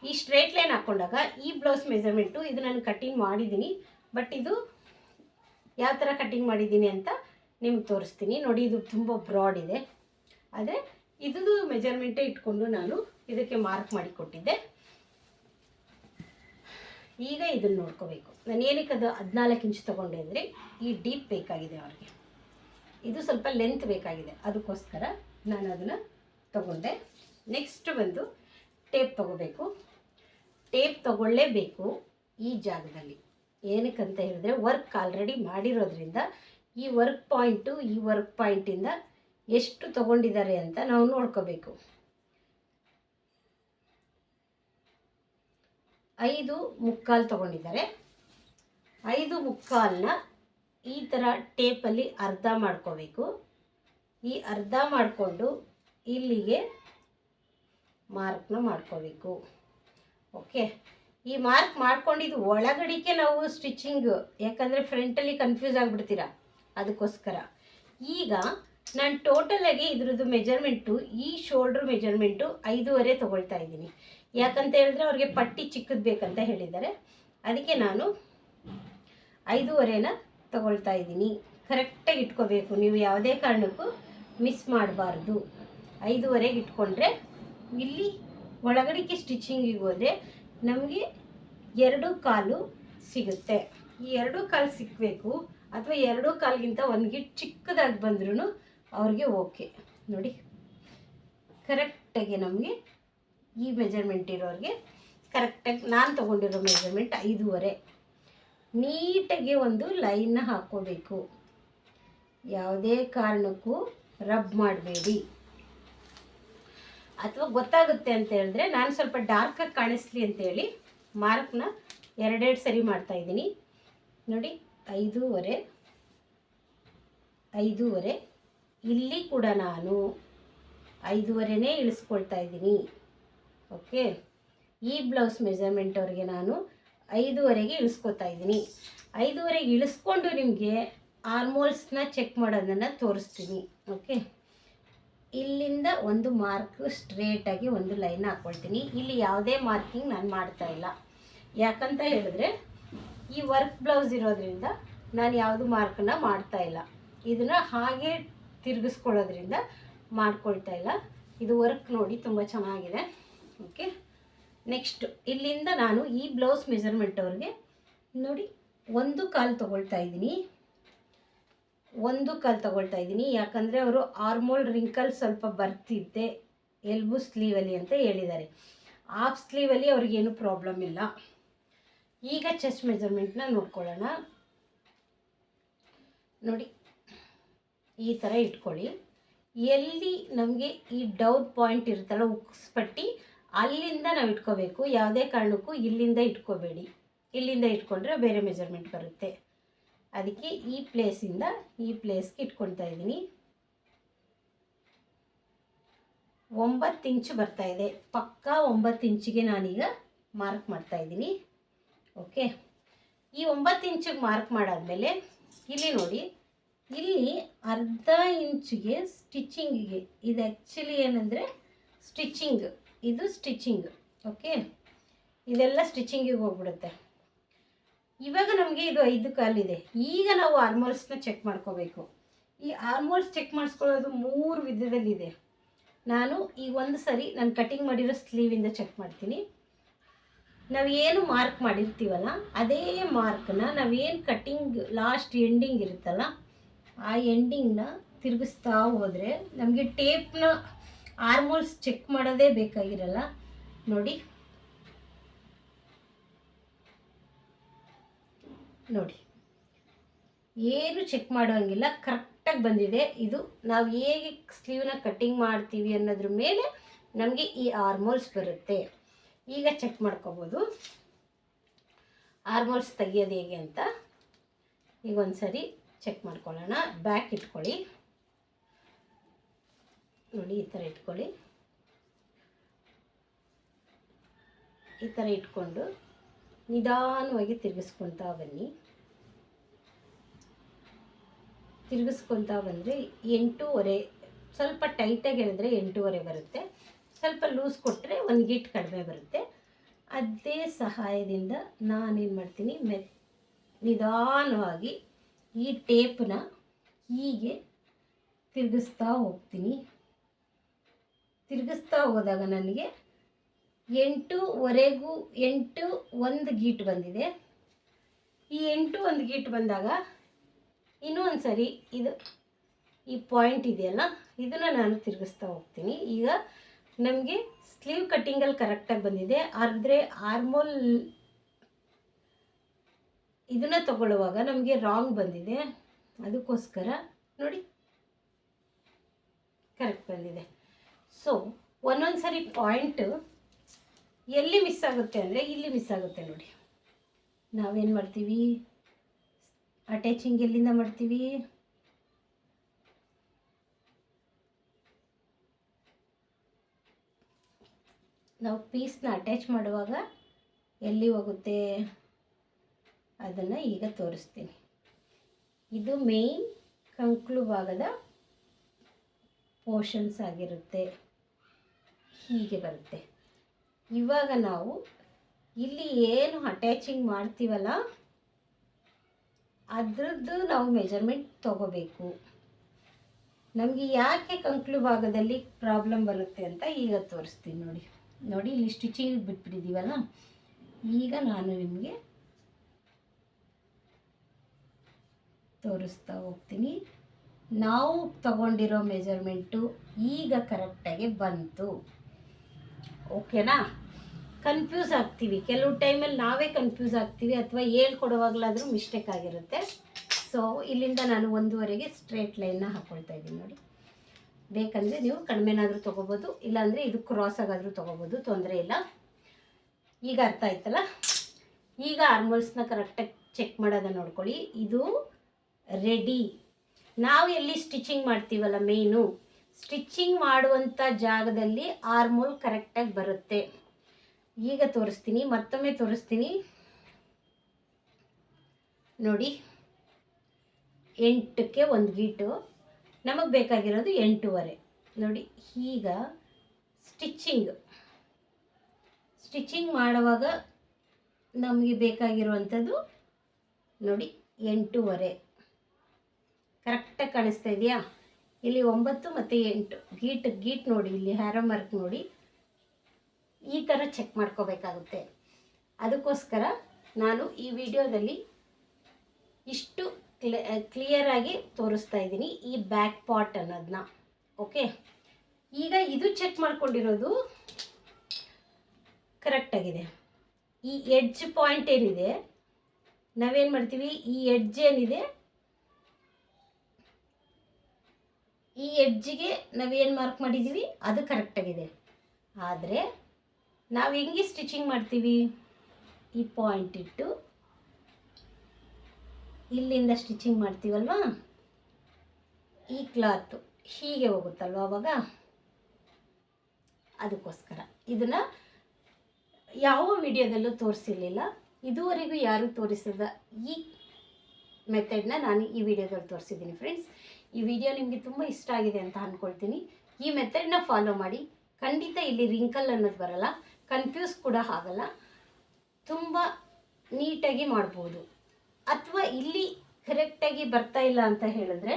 A: ಈ ಸ್ಟ್ರೇಟ್ ಲೈನ್ ಹಾಕ್ಕೊಂಡಾಗ ಈ ಬ್ಲೌಸ್ ಮೆಜರ್ಮೆಂಟು ಇದು ನಾನು ಕಟ್ಟಿಂಗ್ ಮಾಡಿದ್ದೀನಿ. ಬಟ್ ಇದು ಯಾವ ಥರ ಕಟ್ಟಿಂಗ್ ಮಾಡಿದ್ದೀನಿ ಅಂತ ನಿಮ್ಗೆ ತೋರಿಸ್ತೀನಿ. ನೋಡಿ, ಇದು ತುಂಬ ಬ್ರಾಡ್ ಇದೆ. ಆದರೆ ಇದು ಮೆಜರ್ಮೆಂಟೇ ಇಟ್ಕೊಂಡು ನಾನು ಇದಕ್ಕೆ ಮಾರ್ಕ್ ಮಾಡಿ ಕೊಟ್ಟಿದ್ದೆ ಈಗ ಇದನ್ನು ನೋಡ್ಕೋಬೇಕು. ನಾನು ಏನಕ್ಕೆ ಅದು ಹದಿನಾಲ್ಕು ಇಂಚ್ ತೊಗೊಂಡೆ ಅಂದರೆ ಈ ಡೀಪ್ ಬೇಕಾಗಿದೆ ಅವ್ರಿಗೆ. ಇದು ಸ್ವಲ್ಪ ಲೆಂತ್ ಬೇಕಾಗಿದೆ. ಅದಕ್ಕೋಸ್ಕರ ನಾನು ಅದನ್ನು ತಗೊಂಡೆ. ನೆಕ್ಸ್ಟ್ ಬಂದು ಟೇಪ್ ತಗೋಬೇಕು. ಟೇಪ್ ತಗೊಳ್ಳೇಬೇಕು ಈ ಜಾಗದಲ್ಲಿ. ಏನಕ್ಕಂತ ಹೇಳಿದ್ರೆ ವರ್ಕ್ ಆಲ್ರೆಡಿ ಮಾಡಿರೋದ್ರಿಂದ ಈ ವರ್ಕ್ ಪಾಯಿಂಟು ಈ ವರ್ಕ್ ಪಾಯಿಂಟಿಂದ ಎಷ್ಟು ತಗೊಂಡಿದ್ದಾರೆ ಅಂತ ನಾವು ನೋಡ್ಕೋಬೇಕು. ಐದು ಮುಕ್ಕಾಲು ತಗೊಂಡಿದ್ದಾರೆ. ಐದು ಮುಕ್ಕಾಲನ್ನ ಈ ಥರ ಟೇಪಲ್ಲಿ ಅರ್ಧ ಮಾಡ್ಕೋಬೇಕು. ಈ ಅರ್ಧ ಮಾಡಿಕೊಂಡು ಇಲ್ಲಿಗೆ ಮಾರ್ಕ್ನ ಮಾಡ್ಕೋಬೇಕು. ಓಕೆ ಈ ಮಾರ್ಕ್ ಮಾಡ್ಕೊಂಡಿದ್ದು ಒಳಗಡೆಗೆ ನಾವು ಸ್ಟಿಚಿಂಗ್ ಯಾಕಂದರೆ ಫ್ರಂಟಲ್ಲಿ ಕನ್ಫ್ಯೂಸ್ ಆಗಿಬಿಡ್ತೀರ? ಅದಕ್ಕೋಸ್ಕರ. ಈಗ ನಾನು ಟೋಟಲಾಗಿ ಇದ್ರದ್ದು ಮೆಜರ್ಮೆಂಟು ಈ ಶೋಲ್ಡ್ರ್ ಮೆಜರ್ಮೆಂಟು ಐದೂವರೆ ತೊಗೊಳ್ತಾ ಇದ್ದೀನಿ. ಯಾಕಂತ ಹೇಳಿದ್ರೆ ಅವ್ರಿಗೆ ಪಟ್ಟಿ ಚಿಕ್ಕದು ಬೇಕಂತ ಹೇಳಿದ್ದಾರೆ. ಅದಕ್ಕೆ ನಾನು ಐದೂವರೆನ ತಗೊಳ್ತಾ ಇದ್ದೀನಿ. ಕರೆಕ್ಟಾಗಿ ಇಟ್ಕೋಬೇಕು. ನೀವು ಯಾವುದೇ ಕಾರಣಕ್ಕೂ ಮಿಸ್ ಮಾಡಬಾರ್ದು. ಐದೂವರೆಗೆ ಇಟ್ಕೊಂಡ್ರೆ ಇಲ್ಲಿ ಒಳಗಡಿಕೆ ಸ್ಟಿಚಿಂಗಿಗೆ ಹೋದರೆ ನಮಗೆ ಎರಡು ಕಾಲು ಸಿಗುತ್ತೆ. ಈ ಎರಡು ಕಾಲು ಸಿಕ್ಕಬೇಕು ಅಥವಾ ಎರಡು ಕಾಲಿಗಿಂತ ಒಂದು ಗಿಟ್ ಚಿಕ್ಕದಾಗಿ ಬಂದ್ರೂ ಅವ್ರಿಗೆ ಓಕೆ ನೋಡಿ. ಕರೆಕ್ಟಾಗಿ ನಮಗೆ ಈ ಮೆಜರ್ಮೆಂಟ್ ಇರೋರಿಗೆ ಕರೆಕ್ಟಾಗಿ ನಾನು ತೊಗೊಂಡಿರೋ ಮೆಜರ್ಮೆಂಟ್ ಐದೂವರೆ. ನೀಟಾಗಿ ಒಂದು ಲೈನ್ನ ಹಾಕ್ಕೋಬೇಕು. ಯಾವುದೇ ಕಾರಣಕ್ಕೂ ರಬ್ ಮಾಡಬೇಡಿ. ಅಥವಾ ಗೊತ್ತಾಗುತ್ತೆ ಅಂತ ಹೇಳಿದ್ರೆ ನಾನು ಸ್ವಲ್ಪ ಡಾರ್ಕಾಗಿ ಕಾಣಿಸ್ಲಿ ಅಂತೇಳಿ ಮಾರ್ಕ್ನ ಎರಡೆರಡು ಸರಿ ಮಾಡ್ತಾ ಇದ್ದೀನಿ. ನೋಡಿ, ಐದೂವರೆ ಐದೂವರೆ. ಇಲ್ಲಿ ಕೂಡ ನಾನು ಐದೂವರೆನೇ ಇಳಿಸ್ಕೊಳ್ತಾ ಇದ್ದೀನಿ. ಓಕೆ ಈ ಬ್ಲೌಸ್ ಮೆಜರ್ಮೆಂಟ್ ಅವ್ರಿಗೆ ನಾನು ಐದೂವರೆಗೆ ಇಳಿಸ್ಕೊತಾ ಇದ್ದೀನಿ. ಐದೂವರೆಗೆ ಇಳಿಸ್ಕೊಂಡು ನಿಮಗೆ ಆರ್ಮೋಲ್ಸ್ನ ಚೆಕ್ ಮಾಡೋದನ್ನು ತೋರಿಸ್ತೀನಿ. ಓಕೆ ಇಲ್ಲಿಂದ ಒಂದು ಮಾರ್ಕ್ ಸ್ಟ್ರೇಟಾಗಿ ಒಂದು ಲೈನ್ ಹಾಕ್ಕೊಳ್ತೀನಿ ಇಲ್ಲಿ ಯಾವುದೇ ಮಾರ್ಕಿಂಗ್ ನಾನು ಮಾಡ್ತಾ ಇಲ್ಲ. ಯಾಕಂತ ಹೇಳಿದ್ರೆ, ಈ ವರ್ಕ್ ಬ್ಲೌಸ್ ಇರೋದ್ರಿಂದ ನಾನು ಯಾವುದು ಮಾರ್ಕನ್ನ ಮಾಡ್ತಾ ಇಲ್ಲ. ಇದನ್ನು ಹಾಗೆ ತಿರುಗಿಸ್ಕೊಳ್ಳೋದ್ರಿಂದ ಮಾಡ್ಕೊಳ್ತಾ ಇಲ್ಲ. ಇದು ವರ್ಕ್ ನೋಡಿ ತುಂಬ ಚೆನ್ನಾಗಿದೆ. ಓಕೆ? ನೆಕ್ಸ್ಟ್ ಇಲ್ಲಿಂದ ನಾನು ಈ ಬ್ಲೌಸ್ ಮೆಜರ್ಮೆಂಟ್ ಅವ್ರಿಗೆ ನೋಡಿ, ಒಂದು ಕಾಲು ತಗೊಳ್ತಾ ಇದ್ದೀನಿ. ಒಂದು ಕಾಲು ತಗೊಳ್ತಾ ಇದ್ದೀನಿ. ಯಾಕಂದರೆ ಅವರು ಆರ್ಮೋಲ್ ರಿಂಕಲ್ ಸ್ವಲ್ಪ ಬರ್ತಿದ್ದೆ ಎಲ್ಬು ಸ್ಲೀವಲ್ಲಿ ಅಂತ ಹೇಳಿದ್ದಾರೆ. ಆಫ್ ಸ್ಲೀವಲ್ಲಿ ಅವ್ರಿಗೇನು ಪ್ರಾಬ್ಲಮ್ ಇಲ್ಲ. ಈಗ ಚೆಸ್ಟ್ ಮೆಜರ್ಮೆಂಟ್ನ ನೋಡ್ಕೊಳ್ಳೋಣ. ನೋಡಿ, ಈ ಥರ ಇಟ್ಕೊಳ್ಳಿ. ಎಲ್ಲಿ ನಮಗೆ ಈ ಡೌನ್ ಪಾಯಿಂಟ್ ಇರುತ್ತಲ್ಲ, ಉಕ್ಸ್ ಪಟ್ಟಿ ಅಲ್ಲಿಂದ ನಾವು ಇಟ್ಕೋಬೇಕು. ಯಾವುದೇ ಕಾರಣಕ್ಕೂ ಇಲ್ಲಿಂದ ಇಟ್ಕೋಬೇಡಿ. ಇಲ್ಲಿಂದ ಇಟ್ಕೊಂಡ್ರೆ ಬೇರೆ ಮೆಜರ್ಮೆಂಟ್ ಬರುತ್ತೆ. ಅದಕ್ಕೆ ಈ ಪ್ಲೇಸಿಂದ ಈ ಪ್ಲೇಸ್ಗೆ ಇಟ್ಕೊಳ್ತಾ ಇದ್ದೀನಿ. ಒಂಬತ್ತು ಇಂಚು ಬರ್ತಾ ಇದೆ. ಪಕ್ಕಾ ಒಂಬತ್ತು ಇಂಚಿಗೆ ನಾನೀಗ ಮಾರ್ಕ್ ಮಾಡ್ತಾ ಇದ್ದೀನಿ. ಓಕೆ ಈ ಒಂಬತ್ತು ಇಂಚಿಗೆ ಮಾರ್ಕ್ ಮಾಡಾದಮೇಲೆ ಇಲ್ಲಿ ನೋಡಿ, ಇಲ್ಲಿ ಅರ್ಧ ಇಂಚಿಗೆ ಸ್ಟಿಚಿಂಗಿಗೆ ಇದು ಆ್ಯಕ್ಚುಲಿ ಏನಂದರೆ ಸ್ಟಿಚಿಂಗ್ ಇದು ಸ್ಟಿಚಿಂಗ್ ಓಕೆ ಇದೆಲ್ಲ ಸ್ಟಿಚಿಂಗಿಗೆ ಹೋಗ್ಬಿಡುತ್ತೆ. ಇವಾಗ ನಮಗೆ ಇದು ಐದು ಕಾಲಿದೆ. ಈಗ ನಾವು ಆರ್ಮೋಲ್ಸ್ನ ಚೆಕ್ ಮಾಡ್ಕೋಬೇಕು. ಈ ಆರ್ಮೋಲ್ಸ್ ಚೆಕ್ ಮಾಡಿಸ್ಕೊಳ್ಳೋದು ಮೂರು ವಿಧದಲ್ಲಿದೆ. ನಾನು ಈಗ ಒಂದು ಸರಿ ನಾನು ಕಟಿಂಗ್ ಮಾಡಿರೋ ಸ್ಲೀವಿಂದ ಚೆಕ್ ಮಾಡ್ತೀನಿ. ನಾವು ಏನು ಮಾರ್ಕ್ ಮಾಡಿರ್ತೀವಲ್ಲ, ಅದೇ ಮಾರ್ಕ್ನ ನಾವೇನು ಕಟಿಂಗ್ ಲಾಸ್ಟ್ ಎಂಡಿಂಗ್ ಇರುತ್ತಲ್ಲ, ಆ ಎಂಡಿಂಗ್ನ ತಿರುಗಿಸ್ತಾ ಹೋದರೆ ನಮಗೆ ಟೇಪ್ನ ಆರ್ಮೋಲ್ಸ್ ಚೆಕ್ ಮಾಡೋದೇ ಬೇಕಾಗಿರಲ್ಲ. ನೋಡಿ. ನೋಡಿ. ಏನು ಚೆಕ್ ಮಾಡೋಂಗಿಲ್ಲ ಕರೆಕ್ಟಾಗಿ ಬಂದಿದೆ. ಇದು ನಾವು ಹೇಗೆ ಸ್ಲೀವ್ನ ಕಟ್ಟಿಂಗ್ ಮಾಡ್ತೀವಿ ಅನ್ನೋದ್ರ ಮೇಲೆ ನಮಗೆ ಈ ಆರ್ಮೋಲ್ಸ್ ಬರುತ್ತೆ. ಈಗ ಚೆಕ್ ಮಾಡ್ಕೋಬೋದು. ಆರ್ಮೋಲ್ಸ್ ತೆಗಿಯೋದು ಹೇಗೆ ಅಂತ. ಈಗ ಒಂದು ಸರಿ ಚೆಕ್ ಮಾಡ್ಕೊಳ್ಳೋಣ. ಬ್ಯಾಕ್ ಇಟ್ಕೊಳ್ಳಿ. ನೋಡಿ, ಈ ಥರ ಇಟ್ಕೊಳ್ಳಿ. ಈ ಥರ ಇಟ್ಕೊಂಡು ನಿಧಾನವಾಗಿ ತಿರುಗಿಸ್ಕೊತಾ ಬನ್ನಿ. ತಿರುಗಿಸ್ಕೊತಾ ಬಂದರೆ ಎಂಟೂವರೆ, ಸ್ವಲ್ಪ ಟೈಟಾಗಿ ಹೇಳಿದ್ರೆ ಎಂಟೂವರೆ ಬರುತ್ತೆ. ಸ್ವಲ್ಪ ಲೂಸ್ ಕೊಟ್ಟರೆ ಒಂದು ಗೀಟ್ ಕಡಿಮೆ ಬರುತ್ತೆ. ಅದೇ ಸಹಾಯದಿಂದ ನಾನೇನು ಮಾಡ್ತೀನಿ ಮೆ ನಿಧಾನವಾಗಿ ಈ ಟೇಪನ್ನ ಹೀಗೆ ತಿರುಗಿಸ್ತಾ ಹೋಗ್ತೀನಿ. ತಿರುಗಿಸ್ತಾ ಹೋದಾಗ ನನಗೆ ಎಂಟೂವರೆಗೂ ಎಂಟು ಒಂದು ಗೀಟ್ ಬಂದಿದೆ. ಈ ಎಂಟು ಒಂದು ಗೀಟ್ ಬಂದಾಗ ಇನ್ನೂ ಒಂದು ಸರಿ ಇದು ಈ ಪಾಯಿಂಟ್ ಇದೆಯಲ್ಲ, ಇದನ್ನು ನಾನು ತಿರುಗಿಸ್ತಾ ಹೋಗ್ತೀನಿ. ಈಗ ನಮಗೆ ಸ್ಲೀವ್ ಕಟ್ಟಿಂಗಲ್ಲಿ ಕರೆಕ್ಟಾಗಿ ಬಂದಿದೆ. ಆದರೆ ಆರ್ಮೋಲ್ ಇದನ್ನು ತಗೊಳ್ಳುವಾಗ ನಮಗೆ ರಾಂಗ್ ಬಂದಿದೆ. ಅದಕ್ಕೋಸ್ಕರ ನೋಡಿ ಕರೆಕ್ಟ್ ಬಂದಿದೆ. ಸೊ ಒಂದೊಂದು ಸರಿ ಪಾಯಿಂಟ್ ಎಲ್ಲಿ ಮಿಸ್ ಆಗುತ್ತೆ ಅಂದರೆ ಇಲ್ಲಿ ಮಿಸ್ ಆಗುತ್ತೆ ನೋಡಿ. ನಾವೇನು ಮಾಡ್ತೀವಿ? ಅಟ್ಯಾಚಿಂಗ್ ಎಲ್ಲಿಂದ ಮಾಡ್ತೀವಿ? ನಾವು ಪೀಸ್ನ ಅಟ್ಯಾಚ್ ಮಾಡುವಾಗ ಎಲ್ಲಿ ಹೋಗುತ್ತೆ? ಅದನ್ನು ಈಗ ತೋರಿಸ್ತೀನಿ. ಇದು ಮೇನ್ ಕಂಕ್ಲೂ ಭಾಗದ ಪೋರ್ಷನ್ಸ್ ಆಗಿರುತ್ತೆ. ಹೀಗೆ ಬರುತ್ತೆ. ಇವಾಗ ನಾವು ಇಲ್ಲಿ ಏನು ಅಟ್ಯಾಚಿಂಗ್ ಮಾಡ್ತೀವಲ್ಲ, ಅದರದ್ದು ನಾವು ಮೆಜರ್ಮೆಂಟ್ ತಗೋಬೇಕು. ನಮಗೆ ಯಾಕೆ ಕಂಕ್ಲು ಭಾಗದಲ್ಲಿ ಪ್ರಾಬ್ಲಮ್ ಬರುತ್ತೆ ಅಂತ ಈಗ ತೋರಿಸ್ತೀನಿ ನೋಡಿ. ನೋಡಿ, ಇಲ್ಲಿ ಸ್ಟಿಚಿಂಗ್ ಬಿಟ್ಬಿಟ್ಟಿದ್ದೀವಲ್ಲ ಈಗ ನಾನು ನಿಮಗೆ ತೋರಿಸ್ತಾ ಹೋಗ್ತೀನಿ. ನಾವು ತಗೊಂಡಿರೋ ಮೆಜರ್ಮೆಂಟು ಈಗ ಕರೆಕ್ಟಾಗಿ ಬಂತು. ಓಕೆನಾ? ಕನ್ಫ್ಯೂಸ್ ಆಗ್ತೀವಿ. ಕೆಲವು ಟೈಮಲ್ಲಿ ನಾವೇ ಕನ್ಫ್ಯೂಸ್ ಆಗ್ತೀವಿ ಅಥವಾ ಹೇಳ್ಕೊಡುವಾಗಲಾದರೂ ಮಿಸ್ಟೇಕ್ ಆಗಿರುತ್ತೆ. ಸೊ ಇಲ್ಲಿಂದ ನಾನು ಒಂದೂವರೆಗೆ ಸ್ಟ್ರೇಟ್ ಲೈನ್ನ ಹಾಕ್ಕೊಳ್ತಾ ಇದ್ದೀನಿ ನೋಡಿ. ಬೇಕಂದರೆ ನೀವು ಕಡಿಮೆನಾದರೂ ತೊಗೋಬೋದು, ಇಲ್ಲಾಂದರೆ ಇದು ಕ್ರಾಸ್ ಆಗಾದರೂ ತೊಗೋಬೋದು, ತೊಂದರೆ ಇಲ್ಲ. ಈಗ ಅರ್ಥ ಆಯ್ತಲ್ಲ? ಈಗ ಆರ್ಮೋಲ್ಸ್ನ ಕರೆಕ್ಟಾಗಿ ಚೆಕ್ ಮಾಡೋದನ್ನು ನೋಡ್ಕೊಳ್ಳಿ. ಇದು ರೆಡಿ ನಾವು ಎಲ್ಲಿ ಸ್ಟಿಚಿಂಗ್ ಮಾಡ್ತೀವಲ್ಲ ಮೇಯ್ನು ಸ್ಟಿಚಿಂಗ್ ಮಾಡುವಂಥ ಜಾಗದಲ್ಲಿ ಆರ್ಮೋಲ್ ಕರೆಕ್ಟಾಗಿ ಬರುತ್ತೆ. ಈಗ ತೋರಿಸ್ತೀನಿ, ಮತ್ತೊಮ್ಮೆ ತೋರಿಸ್ತೀನಿ. ನೋಡಿ, ಎಂಟಕ್ಕೆ ಒಂದು ಗೀಟು. ನಮಗೆ ಬೇಕಾಗಿರೋದು ಎಂಟೂವರೆ. ನೋಡಿ, ಈಗ ಸ್ಟಿಚ್ಚಿಂಗ್. ಸ್ಟಿಚ್ಚಿಂಗ್ ಮಾಡುವಾಗ ನಮಗೆ ಬೇಕಾಗಿರುವಂಥದ್ದು ನೋಡಿ, ಎಂಟೂವರೆ. ಕರೆಕ್ಟಾಗಿ ಕಾಣಿಸ್ತಾ ಇದೆಯಾ? ಇಲ್ಲಿ ಒಂಬತ್ತು ಮತ್ತು ಎಂಟು. ಗೀಟ್ ಗೀಟ್ ನೋಡಿ, ಇಲ್ಲಿ ಹ್ಯಾರೋ ಮಾರ್ಕ್ ನೋಡಿ. ಈ ಥರ ಚೆಕ್ ಮಾಡ್ಕೋಬೇಕಾಗುತ್ತೆ. ಅದಕ್ಕೋಸ್ಕರ ನಾನು ಈ ವಿಡಿಯೋದಲ್ಲಿ ಇಷ್ಟು ಕ್ಲಿಯರಾಗಿ ತೋರಿಸ್ತಾ ಇದ್ದೀನಿ ಈ ಬ್ಯಾಕ್ ಪಾಟ್ ಅನ್ನೋದನ್ನ ಓಕೆ ಈಗ ಇದು ಚೆಕ್ ಮಾಡ್ಕೊಂಡಿರೋದು ಕರೆಕ್ಟಾಗಿದೆ ಈ ಎಡ್ಜ್ ಪಾಯಿಂಟ್ ಏನಿದೆ? ನಾವೇನು ಮಾಡ್ತೀವಿ? ಈ ಎಡ್ಜ್ ಏನಿದೆ? ಈ ಎಡ್ಜಿಗೆ ನಾವೇನು ಮಾರ್ಕ್ ಮಾಡಿದ್ದೀವಿ ಅದು ಕರೆಕ್ಟಾಗಿದೆ ಆದರೆ, ನಾವು ಹೆಂಗೆ ಸ್ಟಿಚಿಂಗ್ ಮಾಡ್ತೀವಿ? ಈ ಪಾಯಿಂಟ್ ಇಟ್ಟು ಇಲ್ಲಿಂದ ಸ್ಟಿಚಿಂಗ್ ಮಾಡ್ತೀವಲ್ವಾ? ಈ ಕ್ಲಾತು ಹೀಗೆ ಹೋಗುತ್ತಲ್ವ ಅವಾಗ? ಅದಕ್ಕೋಸ್ಕರ. ಇದನ್ನು ಯಾವ ವಿಡಿಯೋದಲ್ಲೂ ತೋರಿಸಿರ್ಲಿಲ್ಲ. ಇದುವರೆಗೂ ಯಾರೂ ತೋರಿಸಿದ ಈ ಮೆಥಡ್ನ ನಾನು ಈ ವಿಡಿಯೋದಲ್ಲಿ ತೋರಿಸಿದ್ದೀನಿ ಫ್ರೆಂಡ್ಸ್ ಈ ವಿಡಿಯೋ ನಿಮಗೆ ತುಂಬ ಇಷ್ಟ ಆಗಿದೆ ಅಂತ ಅಂದ್ಕೊಳ್ತೀನಿ ಈ ಮೆಥಡ್ನ ಫಾಲೋ ಮಾಡಿ. ಖಂಡಿತ ಇಲ್ಲಿ ರಿಂಕಲ್ ಅನ್ನೋದು ಬರಲ್ಲ. ಕನ್ಫ್ಯೂಸ್ ಕೂಡ ಆಗಲ್ಲ. ತುಂಬ ನೀಟಾಗಿ ಮಾಡ್ಬೋದು. ಅಥವಾ ಇಲ್ಲಿ ಕರೆಕ್ಟಾಗಿ ಬರ್ತಾ ಇಲ್ಲ ಅಂತ ಹೇಳಿದ್ರೆ,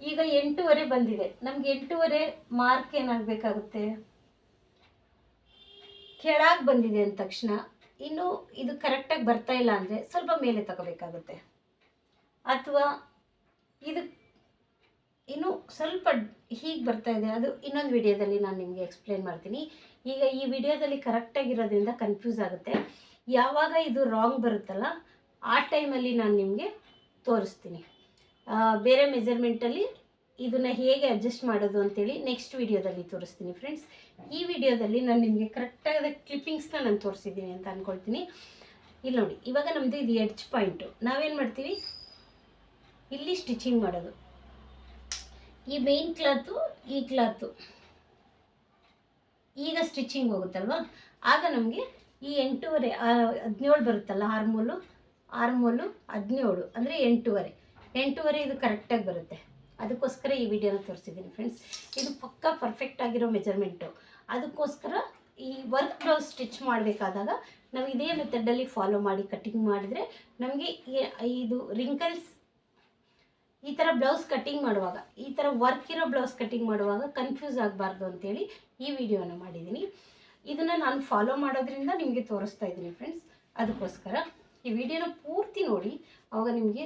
A: ಈಗ ಎಂಟೂವರೆ ಬಂದಿದೆ. ನಮ್ಗೆ ಎಂಟೂವರೆ ಮಾರ್ಕ್ ಏನಾಗಬೇಕಾಗುತ್ತೆ? ಕೆಳಗೆ ಬಂದಿದೆ ಅಂದ ತಕ್ಷಣ, ಇನ್ನು ಇದು ಕರೆಕ್ಟಾಗಿ ಬರ್ತಾ ಇಲ್ಲ ಅಂದರೆ ಸ್ವಲ್ಪ ಮೇಲೆ ತಗೋಬೇಕಾಗುತ್ತೆ. ಅಥವಾ ಇದು ಇನ್ನು ಸ್ವಲ್ಪ ಹೀಗೆ ಬರ್ತಾ ಇದೆ. ಅದು ಇನ್ನೊಂದು ವಿಡಿಯೋದಲ್ಲಿ ನಾನು ನಿಮಗೆ ಎಕ್ಸ್ಪ್ಲೇನ್ ಮಾಡ್ತೀನಿ. ಈಗ ಈ ವಿಡಿಯೋದಲ್ಲಿ ಕರೆಕ್ಟಾಗಿರೋದ್ರಿಂದ ಕನ್ಫ್ಯೂಸ್ ಆಗುತ್ತೆ. ಯಾವಾಗ ಇದು ರಾಂಗ್ ಬರುತ್ತಲ್ಲ, ಆ ಟೈಮಲ್ಲಿ ನಾನು ನಿಮಗೆ ತೋರಿಸ್ತೀನಿ. ಬೇರೆ ಮೆಜರ್ಮೆಂಟಲ್ಲಿ ಇದನ್ನು ಹೇಗೆ ಅಡ್ಜಸ್ಟ್ ಮಾಡೋದು ಅಂತೇಳಿ ನೆಕ್ಸ್ಟ್ ವಿಡಿಯೋದಲ್ಲಿ ತೋರಿಸ್ತೀನಿ ಫ್ರೆಂಡ್ಸ್ ಈ ವಿಡಿಯೋದಲ್ಲಿ ನಾನು ನಿಮಗೆ ಕರೆಕ್ಟಾದ ಕ್ಲಿಪ್ಪಿಂಗ್ಸ್ನ ನಾನು ತೋರಿಸಿದ್ದೀನಿ ಅಂತ ಅಂದ್ಕೊಳ್ತೀನಿ ಇಲ್ಲಿ ನೋಡಿ, ಇವಾಗ ನಮ್ಮದು ಇದು ಎಡ್ಜ್ ಪಾಯಿಂಟು ನಾವೇನು ಮಾಡ್ತೀವಿ? ಇಲ್ಲಿ ಸ್ಟಿಚಿಂಗ್ ಮಾಡೋದು. ಈ ಮೇನ್ ಕ್ಲಾತು ಈ ಕ್ಲಾತು ಈಗ ಸ್ಟಿಚಿಂಗ್ ಹೋಗುತ್ತಲ್ವಾ? ಆಗ ನಮಗೆ ಈ ಎಂಟೂವರೆ ಹದಿನೇಳು ಬರುತ್ತಲ್ಲ ಆರ್ಮೋಲು ಆರ್ಮೋಲು ಹದಿನೇಳು, ಅಂದರೆ ಎಂಟೂವರೆ. ಎಂಟೂವರೆ ಇದು ಕರೆಕ್ಟಾಗಿ ಬರುತ್ತೆ. ಅದಕ್ಕೋಸ್ಕರ ಈ ವಿಡಿಯೋನ ತೋರಿಸಿದ್ದೀನಿ ಫ್ರೆಂಡ್ಸ್ ಇದು ಪಕ್ಕಾ ಪರ್ಫೆಕ್ಟ್ ಆಗಿರೋ ಮೆಜರ್ಮೆಂಟು ಅದಕ್ಕೋಸ್ಕರ ಈ ವರ್ಕ್ ಬ್ಲೌಸ್ ಸ್ಟಿಚ್ ಮಾಡಬೇಕಾದಾಗ ನಾವು ಇದೇ ಮೆಥಡಲ್ಲಿ ಫಾಲೋ ಮಾಡಿ ಕಟ್ಟಿಂಗ್ ಮಾಡಿದರೆ ನಮಗೆ ಇದು ರಿಂಕಲ್ಸ್ ಈ ಥರ ಬ್ಲೌಸ್ ಕಟ್ಟಿಂಗ್ ಮಾಡುವಾಗ, ಈ ಥರ ವರ್ಕ್ ಇರೋ ಬ್ಲೌಸ್ ಕಟ್ಟಿಂಗ್ ಮಾಡುವಾಗ ಕನ್ಫ್ಯೂಸ್ ಆಗಬಾರ್ದು ಅಂತೇಳಿ ಈ ವಿಡಿಯೋನ ಮಾಡಿದ್ದೀನಿ ಇದನ್ನು ನಾನು ಫಾಲೋ ಮಾಡೋದ್ರಿಂದ ನಿಮಗೆ ತೋರಿಸ್ತಾ ಇದ್ದೀನಿ ಫ್ರೆಂಡ್ಸ್ ಅದಕ್ಕೋಸ್ಕರ ಈ ವಿಡಿಯೋನ ಪೂರ್ತಿ ನೋಡಿ ಆವಾಗ ನಿಮಗೆ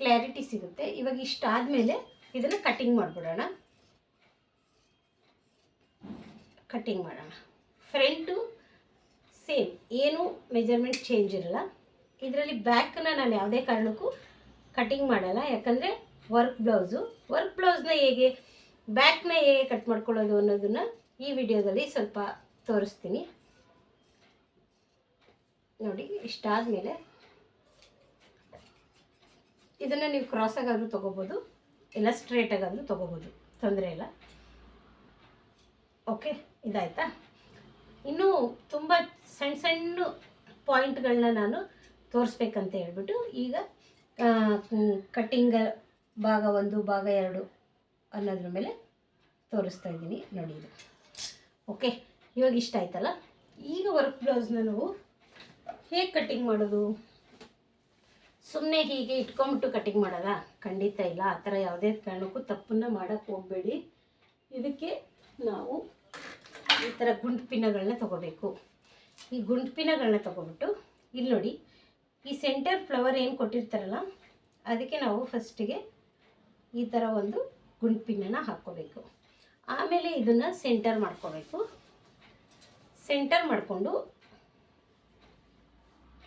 A: ಕ್ಲಾರಿಟಿ ಸಿಗುತ್ತೆ. ಇವಾಗ ಇಷ್ಟಾದಮೇಲೆ ಇದನ್ನು ಕಟ್ಟಿಂಗ್ ಮಾಡಿಬಿಡೋಣ. ಕಟ್ಟಿಂಗ್ ಮಾಡೋಣ. ಫ್ರಂಟು ಸೇಮ್ ಏನು ಮೆಜರ್ಮೆಂಟ್ ಚೇಂಜ್ ಇರಲ್ಲ. ಇದರಲ್ಲಿ ಬ್ಯಾಕನ್ನು ನಾನು ಯಾವುದೇ ಕಾರಣಕ್ಕೂ ಕಟಿಂಗ್ ಮಾಡಲ್ಲ, ಯಾಕಂದರೆ ವರ್ಕ್ ಬ್ಲೌಸು. ವರ್ಕ್ ಬ್ಲೌಸ್ನ ಹೇಗೆ, ಬ್ಯಾಕ್ನ ಹೇಗೆ ಕಟ್ ಮಾಡ್ಕೊಳ್ಳೋದು ಅನ್ನೋದನ್ನು ಈ ವಿಡಿಯೋದಲ್ಲಿ ಸ್ವಲ್ಪ ತೋರಿಸ್ತೀನಿ. ನೋಡಿ, ಇಷ್ಟಾದಮೇಲೆ ಇದನ್ನು ನೀವು ಕ್ರಾಸಾಗಾದರೂ ತೊಗೋಬೋದು, ಇಲ್ಲ ಸ್ಟ್ರೇಟಾಗಾದರೂ ತೊಗೋಬೋದು, ತೊಂದರೆ ಇಲ್ಲ. ಓಕೆ ಇದಾಯ್ತಾ? ಇನ್ನೂ ತುಂಬ ಸಣ್ಣ ಸಣ್ಣ ಪಾಯಿಂಟ್ಗಳನ್ನ ನಾನು ತೋರಿಸ್ಬೇಕಂತ ಹೇಳ್ಬಿಟ್ಟು ಈಗ ಕಟ್ಟಿಂಗ್ ಭಾಗ ಒಂದು, ಭಾಗ ಎರಡು ಅನ್ನೋದ್ರ ಮೇಲೆ ತೋರಿಸ್ತಾ ಇದ್ದೀನಿ. ನೋಡಿ ಓಕೆ ಇವಾಗ ಇಷ್ಟ ಆಯ್ತಲ್ಲ? ಈಗ ವರ್ಕ್ ಬ್ಲೌಸ್ನ ನಾವು ಹೇಗೆ ಕಟ್ಟಿಂಗ್ ಮಾಡೋದು? ಸುಮ್ಮನೆ ಹೀಗೆ ಇಟ್ಕೊಂಬಿಟ್ಟು ಕಟ್ಟಿಂಗ್ ಮಾಡೋಲ್ಲ ಖಂಡಿತ ಇಲ್ಲ. ಆ ಥರ ಯಾವುದೇ ಕಾರಣಕ್ಕೂ ತಪ್ಪನ್ನು ಮಾಡೋಕ್ಕೆ ಹೋಗಬೇಡಿ. ಇದಕ್ಕೆ ನಾವು ಈ ಥರ ಗುಂಡು ಪಿನ್ನಗಳನ್ನ ತೊಗೋಬೇಕು. ಈ ಗುಂಡು ಪಿನ್ನಗಳನ್ನ ತೊಗೊಬಿಟ್ಟು, ಇಲ್ಲಿ ನೋಡಿ ಈ ಸೆಂಟರ್ ಫ್ಲವರ್ ಏನು ಕೊಟ್ಟಿರ್ತಾರಲ್ಲ, ಅದಕ್ಕೆ ನಾವು ಫಸ್ಟಿಗೆ ಈ ಥರ ಒಂದು ಗುಂಡು ಪಿನ್ನನ್ನು ಹಾಕ್ಕೋಬೇಕು. ಆಮೇಲೆ ಇದನ್ನು ಸೆಂಟರ್ ಮಾಡ್ಕೋಬೇಕು. ಸೆಂಟರ್ ಮಾಡಿಕೊಂಡು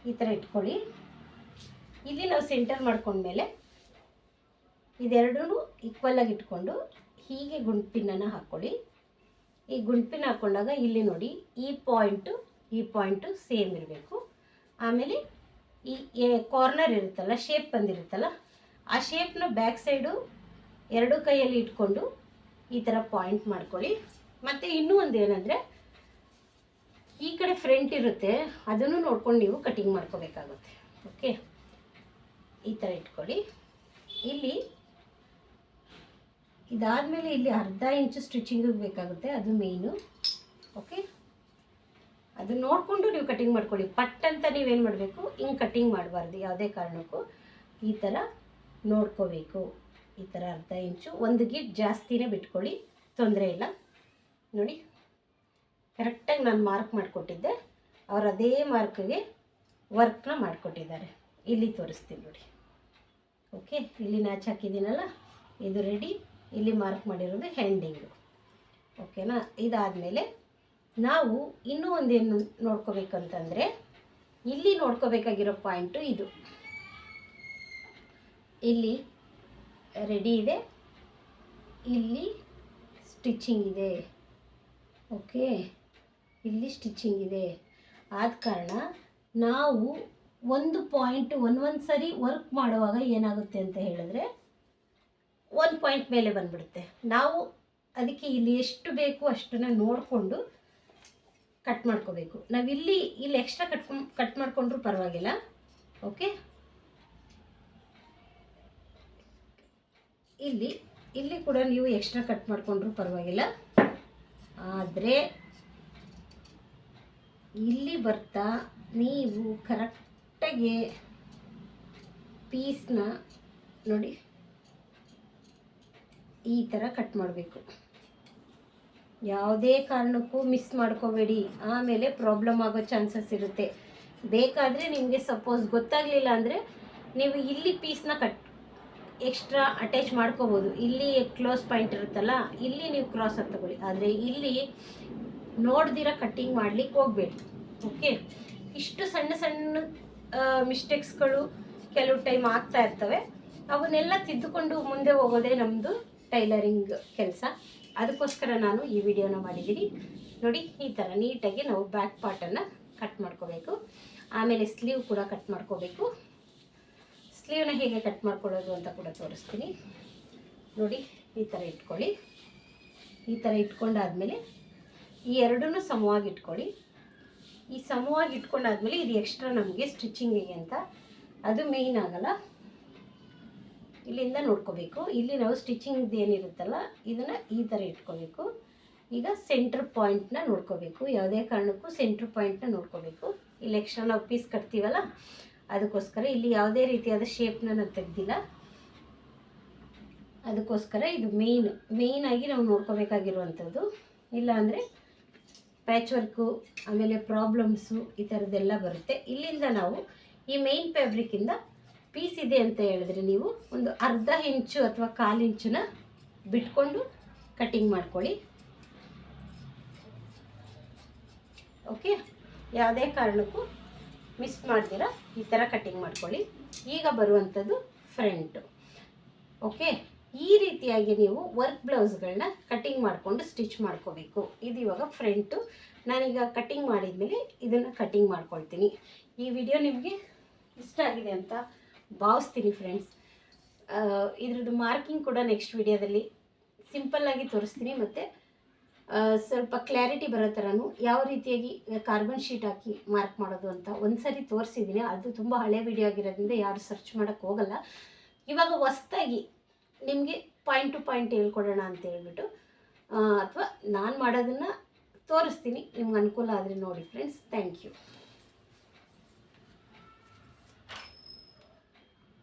A: ಈ ಥರ ಇಟ್ಕೊಳ್ಳಿ. ಇಲ್ಲಿ ನಾವು ಸೆಂಟರ್ ಮಾಡಿಕೊಂಡ್ಮೇಲೆ ಇದೆರಡೂ ಈಕ್ವಲಾಗಿ ಇಟ್ಕೊಂಡು ಹೀಗೆ ಗುಂಡು ಪಿನ್ನನ್ನು ಹಾಕ್ಕೊಳ್ಳಿ. ಈ ಗುಂಡ್ಪಿನ ಹಾಕ್ಕೊಂಡಾಗ ಇಲ್ಲಿ ನೋಡಿ ಈ ಪಾಯಿಂಟು ಈ ಪಾಯಿಂಟು ಸೇಮ್ ಇರಬೇಕು. ಆಮೇಲೆ ಈ ಕಾರ್ನರ್ ಇರುತ್ತಲ್ಲ ಶೇಪ್ ಬಂದಿರುತ್ತಲ್ಲ, ಆ ಶೇಪ್ನ ಬ್ಯಾಕ್ ಸೈಡು ಎರಡು ಕೈಯಲ್ಲಿ ಇಟ್ಕೊಂಡು ಈ ಥರ ಪಾಯಿಂಟ್ ಮಾಡ್ಕೊಳ್ಳಿ. ಮತ್ತು ಇನ್ನೂ ಒಂದು ಏನಂದರೆ, ಈ ಕಡೆ ಫ್ರಂಟ್ ಇರುತ್ತೆ, ಅದನ್ನು ನೋಡ್ಕೊಂಡು ನೀವು ಕಟಿಂಗ್ ಮಾಡ್ಕೋಬೇಕಾಗುತ್ತೆ. ಓಕೆ ಈ ಥರ ಇಟ್ಕೊಳ್ಳಿ. ಇಲ್ಲಿ, ಇದಾದಮೇಲೆ ಇಲ್ಲಿ ಅರ್ಧ ಇಂಚು ಸ್ಟಿಚಿಂಗಿಗೆ ಬೇಕಾಗುತ್ತೆ, ಅದು ಮೇಯ್ನು ಓಕೆ ಅದು ನೋಡಿಕೊಂಡು ನೀವು ಕಟಿಂಗ್ ಮಾಡ್ಕೊಳ್ಳಿ. ಪಟ್ ಅಂತ ನೀವೇನು ಮಾಡಬೇಕು? ಹಿಂಗೆ ಕಟಿಂಗ್ ಮಾಡಬಾರ್ದು. ಯಾವುದೇ ಕಾರಣಕ್ಕೂ ಈ ಥರ ನೋಡ್ಕೋಬೇಕು. ಈ ಥರ ಅರ್ಧ ಇಂಚು, ಒಂದು ಗಿಟ್ ಜಾಸ್ತಿನೇ ಬಿಟ್ಕೊಳ್ಳಿ. ತೊಂದರೆ ಇಲ್ಲ. ನೋಡಿ ಕರೆಕ್ಟಾಗಿ ನಾನು ಮಾರ್ಕ್ ಮಾಡಿಕೊಟ್ಟಿದ್ದೆ. ಅವ್ರು ಅದೇ ಮಾರ್ಕ್ಗೆ ವರ್ಕ್ನ ಮಾಡಿಕೊಟ್ಟಿದ್ದಾರೆ. ಇಲ್ಲಿ ತೋರಿಸ್ತೀನಿ ನೋಡಿ. ಓಕೆ ಇಲ್ಲಿ ನ್ಯಾಚ್ ಹಾಕಿದ್ದೀನಲ್ಲ? ಇದು ರೆಡಿ ಇಲ್ಲಿ ಮಾರ್ಕ್ ಮಾಡಿರೋದು ಹೆಂಡಿಂಗು ಓಕೆನಾ ಇದಾದಮೇಲೆ ನಾವು ಇನ್ನೂ ಒಂದೇನು ನೋಡ್ಕೋಬೇಕಂತಂದರೆ, ಇಲ್ಲಿ ನೋಡ್ಕೋಬೇಕಾಗಿರೋ ಪಾಯಿಂಟು ಇದು. ಇಲ್ಲಿ ರೆಡಿ ಇದೆ. ಇಲ್ಲಿ ಸ್ಟಿಚಿಂಗ್ ಇದೆ. ಓಕೆ ಇಲ್ಲಿ ಸ್ಟಿಚಿಂಗ್ ಇದೆ. ಆದ ಕಾರಣ ನಾವು ಒಂದು ಪಾಯಿಂಟ್ ಒಂದು ಒಂದು ಸರಿ ವರ್ಕ್ ಮಾಡುವಾಗ ಏನಾಗುತ್ತೆ ಅಂತ ಹೇಳಿದ್ರೆ, ಒಂದು ಪಾಯಿಂಟ್ ಮೇಲೆ ಬಂದ್ಬಿಡುತ್ತೆ. ನಾವು ಅದಕ್ಕೆ ಇಲ್ಲಿ ಎಷ್ಟು ಬೇಕು ಅಷ್ಟನ್ನು ನೋಡಿಕೊಂಡು ಕಟ್ ಮಾಡ್ಕೋಬೇಕು. ನಾವಿಲ್ಲಿ ಇಲ್ಲಿ ಎಕ್ಸ್ಟ್ರಾ ಕಟ್ ಕಟ್ ಮಾಡಿಕೊಂಡ್ರೂ ಪರವಾಗಿಲ್ಲ. ಓಕೆ ಇಲ್ಲಿ ಇಲ್ಲಿ ಕೂಡ ನೀವು ಎಕ್ಸ್ಟ್ರಾ ಕಟ್ ಮಾಡಿಕೊಂಡ್ರೂ ಪರವಾಗಿಲ್ಲ. ಆದರೆ, ಇಲ್ಲಿ ಬರ್ತಾ ನೀವು ಕರೆಕ್ಟಾಗಿ ಪೀಸ್ನ ನೋಡಿ, ಈ ಥರ ಕಟ್ ಮಾಡಬೇಕು. ಯಾವುದೇ ಕಾರಣಕ್ಕೂ ಮಿಸ್ ಮಾಡ್ಕೋಬೇಡಿ. ಆಮೇಲೆ ಪ್ರಾಬ್ಲಮ್ ಆಗೋ ಚಾನ್ಸಸ್ ಇರುತ್ತೆ. ಬೇಕಾದರೆ ನಿಮಗೆ ಸಪೋಸ್ ಗೊತ್ತಾಗಲಿಲ್ಲ ಅಂದರೆ ನೀವು ಇಲ್ಲಿ ಪೀಸ್ನ ಕಟ್ ಎಕ್ಸ್ಟ್ರಾ ಅಟ್ಯಾಚ್ ಮಾಡ್ಕೋಬೋದು. ಇಲ್ಲಿ ಕ್ಲೋಸ್ ಪಾಯಿಂಟ್ ಇರುತ್ತಲ್ಲ, ಇಲ್ಲಿ ನೀವು ಕ್ರಾಸ್ ಅಂತ ತಗೊಳ್ಳಿ. ಆದರೆ ಇಲ್ಲಿ ನೋಡ್ದಿರ ಕಟ್ಟಿಂಗ್ ಮಾಡ್ಲಿಕ್ಕೆ ಹೋಗಬೇಡಿ. ಓಕೆ ಇಷ್ಟು ಸಣ್ಣ ಸಣ್ಣ ಮಿಸ್ಟೇಕ್ಸ್ಗಳು ಕೆಲವು ಟೈಮ್ ಆಗ್ತಾ ಇರ್ತವೆ. ಅವನ್ನೆಲ್ಲ ತಿದ್ದುಕೊಂಡು ಮುಂದೆ ಹೋಗೋದೇ ನಮ್ಮದು ಟೈಲರಿಂಗ್ ಕೆಲಸ. ಅದಕ್ಕೋಸ್ಕರ ನಾನು ಈ ವಿಡಿಯೋನ ಮಾಡಿದ್ದೀನಿ. ನೋಡಿ, ಈ ಥರ ನೀಟಾಗಿ ನಾವು ಬ್ಯಾಕ್ ಪಾರ್ಟನ್ನು ಕಟ್ ಮಾಡ್ಕೋಬೇಕು. ಆಮೇಲೆ ಸ್ಲೀವ್ ಕೂಡ ಕಟ್ ಮಾಡ್ಕೋಬೇಕು. ಸ್ಲೀವ್ನ ಹೇಗೆ ಕಟ್ ಮಾಡ್ಕೊಳ್ಳೋದು ಅಂತ ಕೂಡ ತೋರಿಸ್ತೀನಿ. ನೋಡಿ, ಈ ಥರ ಇಟ್ಕೊಳ್ಳಿ. ಈ ಥರ ಇಟ್ಕೊಂಡಾದ್ಮೇಲೆ ಈ ಎರಡನ್ನೂ ಸಮವಾಗಿ ಇಟ್ಕೊಳ್ಳಿ. ಈ ಸಮವಾಗಿ ಇಟ್ಕೊಂಡಾದ್ಮೇಲೆ ಇದು ಎಕ್ಸ್ಟ್ರಾ ನಮಗೆ ಸ್ಟಿಚಿಂಗಿಗೆ ಅಂತ. ಅದು ಮೇಯ್ನ್ ಆಗಲ್ಲ. ಇಲ್ಲಿಂದ ನೋಡ್ಕೋಬೇಕು. ಇಲ್ಲಿ ನಾವು ಸ್ಟಿಚಿಂಗ್ ಏನಿರುತ್ತಲ್ಲ, ಇದನ್ನು ಈ ಥರ ಇಟ್ಕೋಬೇಕು. ಈಗ ಸೆಂಟ್ರ್ ಪಾಯಿಂಟ್ನ ನೋಡ್ಕೋಬೇಕು. ಯಾವುದೇ ಕಾರಣಕ್ಕೂ ಸೆಂಟ್ರ್ ಪಾಯಿಂಟ್ನ ನೋಡ್ಕೋಬೇಕು. ಇಲ್ಲಿ ಎಕ್ಸ್ಟ್ರಾ ನಾವು ಪೀಸ್ ಕಟ್ತೀವಲ್ಲ, ಅದಕ್ಕೋಸ್ಕರ ಇಲ್ಲಿ ಯಾವುದೇ ರೀತಿಯಾದ ಶೇಪ್ನ ನಾನು ತೆಗ್ದಿಲ್ಲ. ಅದಕ್ಕೋಸ್ಕರ ಇದು ಮೇಯ್ನ್ ಮೇಯ್ನಾಗಿ ನಾವು ನೋಡ್ಕೋಬೇಕಾಗಿರುವಂಥದ್ದು. ಇಲ್ಲಾಂದರೆ ಪ್ಯಾಚ್ ವರ್ಕು ಆಮೇಲೆ ಪ್ರಾಬ್ಲಮ್ಸು ಈ ಥರದ್ದೆಲ್ಲ ಬರುತ್ತೆ. ಇಲ್ಲಿಂದ ನಾವು ಈ ಮೇಯ್ನ್ ಫ್ಯಾಬ್ರಿಕ್ಕಿಂದ ಪೀಸ್ ಇದೆ ಅಂತ ಹೇಳಿದ್ರೆ ನೀವು ಒಂದು ಅರ್ಧ ಇಂಚು ಅಥವಾ ಕಾಲು ಇಂಚನ್ನ ಬಿಟ್ಕೊಂಡು ಕಟ್ಟಿಂಗ್ ಮಾಡ್ಕೊಳ್ಳಿ. ಓಕೆ ಯಾವುದೇ ಕಾರಣಕ್ಕೂ ಮಿಸ್ ಮಾಡ್ದಿರ ಈ ಥರ ಕಟ್ಟಿಂಗ್ ಮಾಡ್ಕೊಳ್ಳಿ. ಈಗ ಬರುವಂಥದ್ದು ಫ್ರಂಟು ಓಕೆ ಈ ರೀತಿಯಾಗಿ ನೀವು ವರ್ಕ್ ಬ್ಲೌಸ್ಗಳನ್ನ ಕಟ್ಟಿಂಗ್ ಮಾಡಿಕೊಂಡು ಸ್ಟಿಚ್ ಮಾಡ್ಕೋಬೇಕು. ಇದು ಇವಾಗ ಫ್ರಂಟು ನಾನೀಗ ಕಟ್ಟಿಂಗ್ ಮಾಡಿದ್ಮೇಲೆ ಇದನ್ನು ಕಟ್ಟಿಂಗ್ ಮಾಡ್ಕೊಳ್ತೀನಿ. ಈ ವಿಡಿಯೋ ನಿಮಗೆ ಇಷ್ಟ ಆಗಿದೆ ಅಂತ ಭಾವಿಸ್ತೀನಿ ಫ್ರೆಂಡ್ಸ್ ಇದ್ರದ್ದು ಮಾರ್ಕಿಂಗ್ ಕೂಡ ನೆಕ್ಸ್ಟ್ ವಿಡಿಯೋದಲ್ಲಿ ಸಿಂಪಲ್ಲಾಗಿ ತೋರಿಸ್ತೀನಿ ಮತ್ತು ಸ್ವಲ್ಪ ಕ್ಲಾರಿಟಿ ಬರೋ ಥರನೂ ಯಾವ ರೀತಿಯಾಗಿ ಕಾರ್ಬನ್ ಶೀಟ್ ಹಾಕಿ ಮಾರ್ಕ್ ಮಾಡೋದು ಅಂತ ಒಂದು ಸರಿ ತೋರಿಸಿದ್ದೀನಿ ಅದು ತುಂಬ ಹಳೆ ವಿಡಿಯೋ ಆಗಿರೋದ್ರಿಂದ ಯಾರು ಸರ್ಚ್ ಮಾಡೋಕ್ಕೆ ಹೋಗಲ್ಲ. ಇವಾಗ ಹೊಸ್ದಾಗಿ ನಿಮಗೆ ಪಾಯಿಂಟ್ ಟು ಪಾಯಿಂಟ್ ಹೇಳ್ಕೊಡೋಣ ಅಂತ ಹೇಳ್ಬಿಟ್ಟು ಅಥವಾ ನಾನು ಮಾಡೋದನ್ನು ತೋರಿಸ್ತೀನಿ. ನಿಮ್ಗೆ ಅನುಕೂಲ ಆದರೆ ನೋಡಿ ಫ್ರೆಂಡ್ಸ್ ಥ್ಯಾಂಕ್ ಯು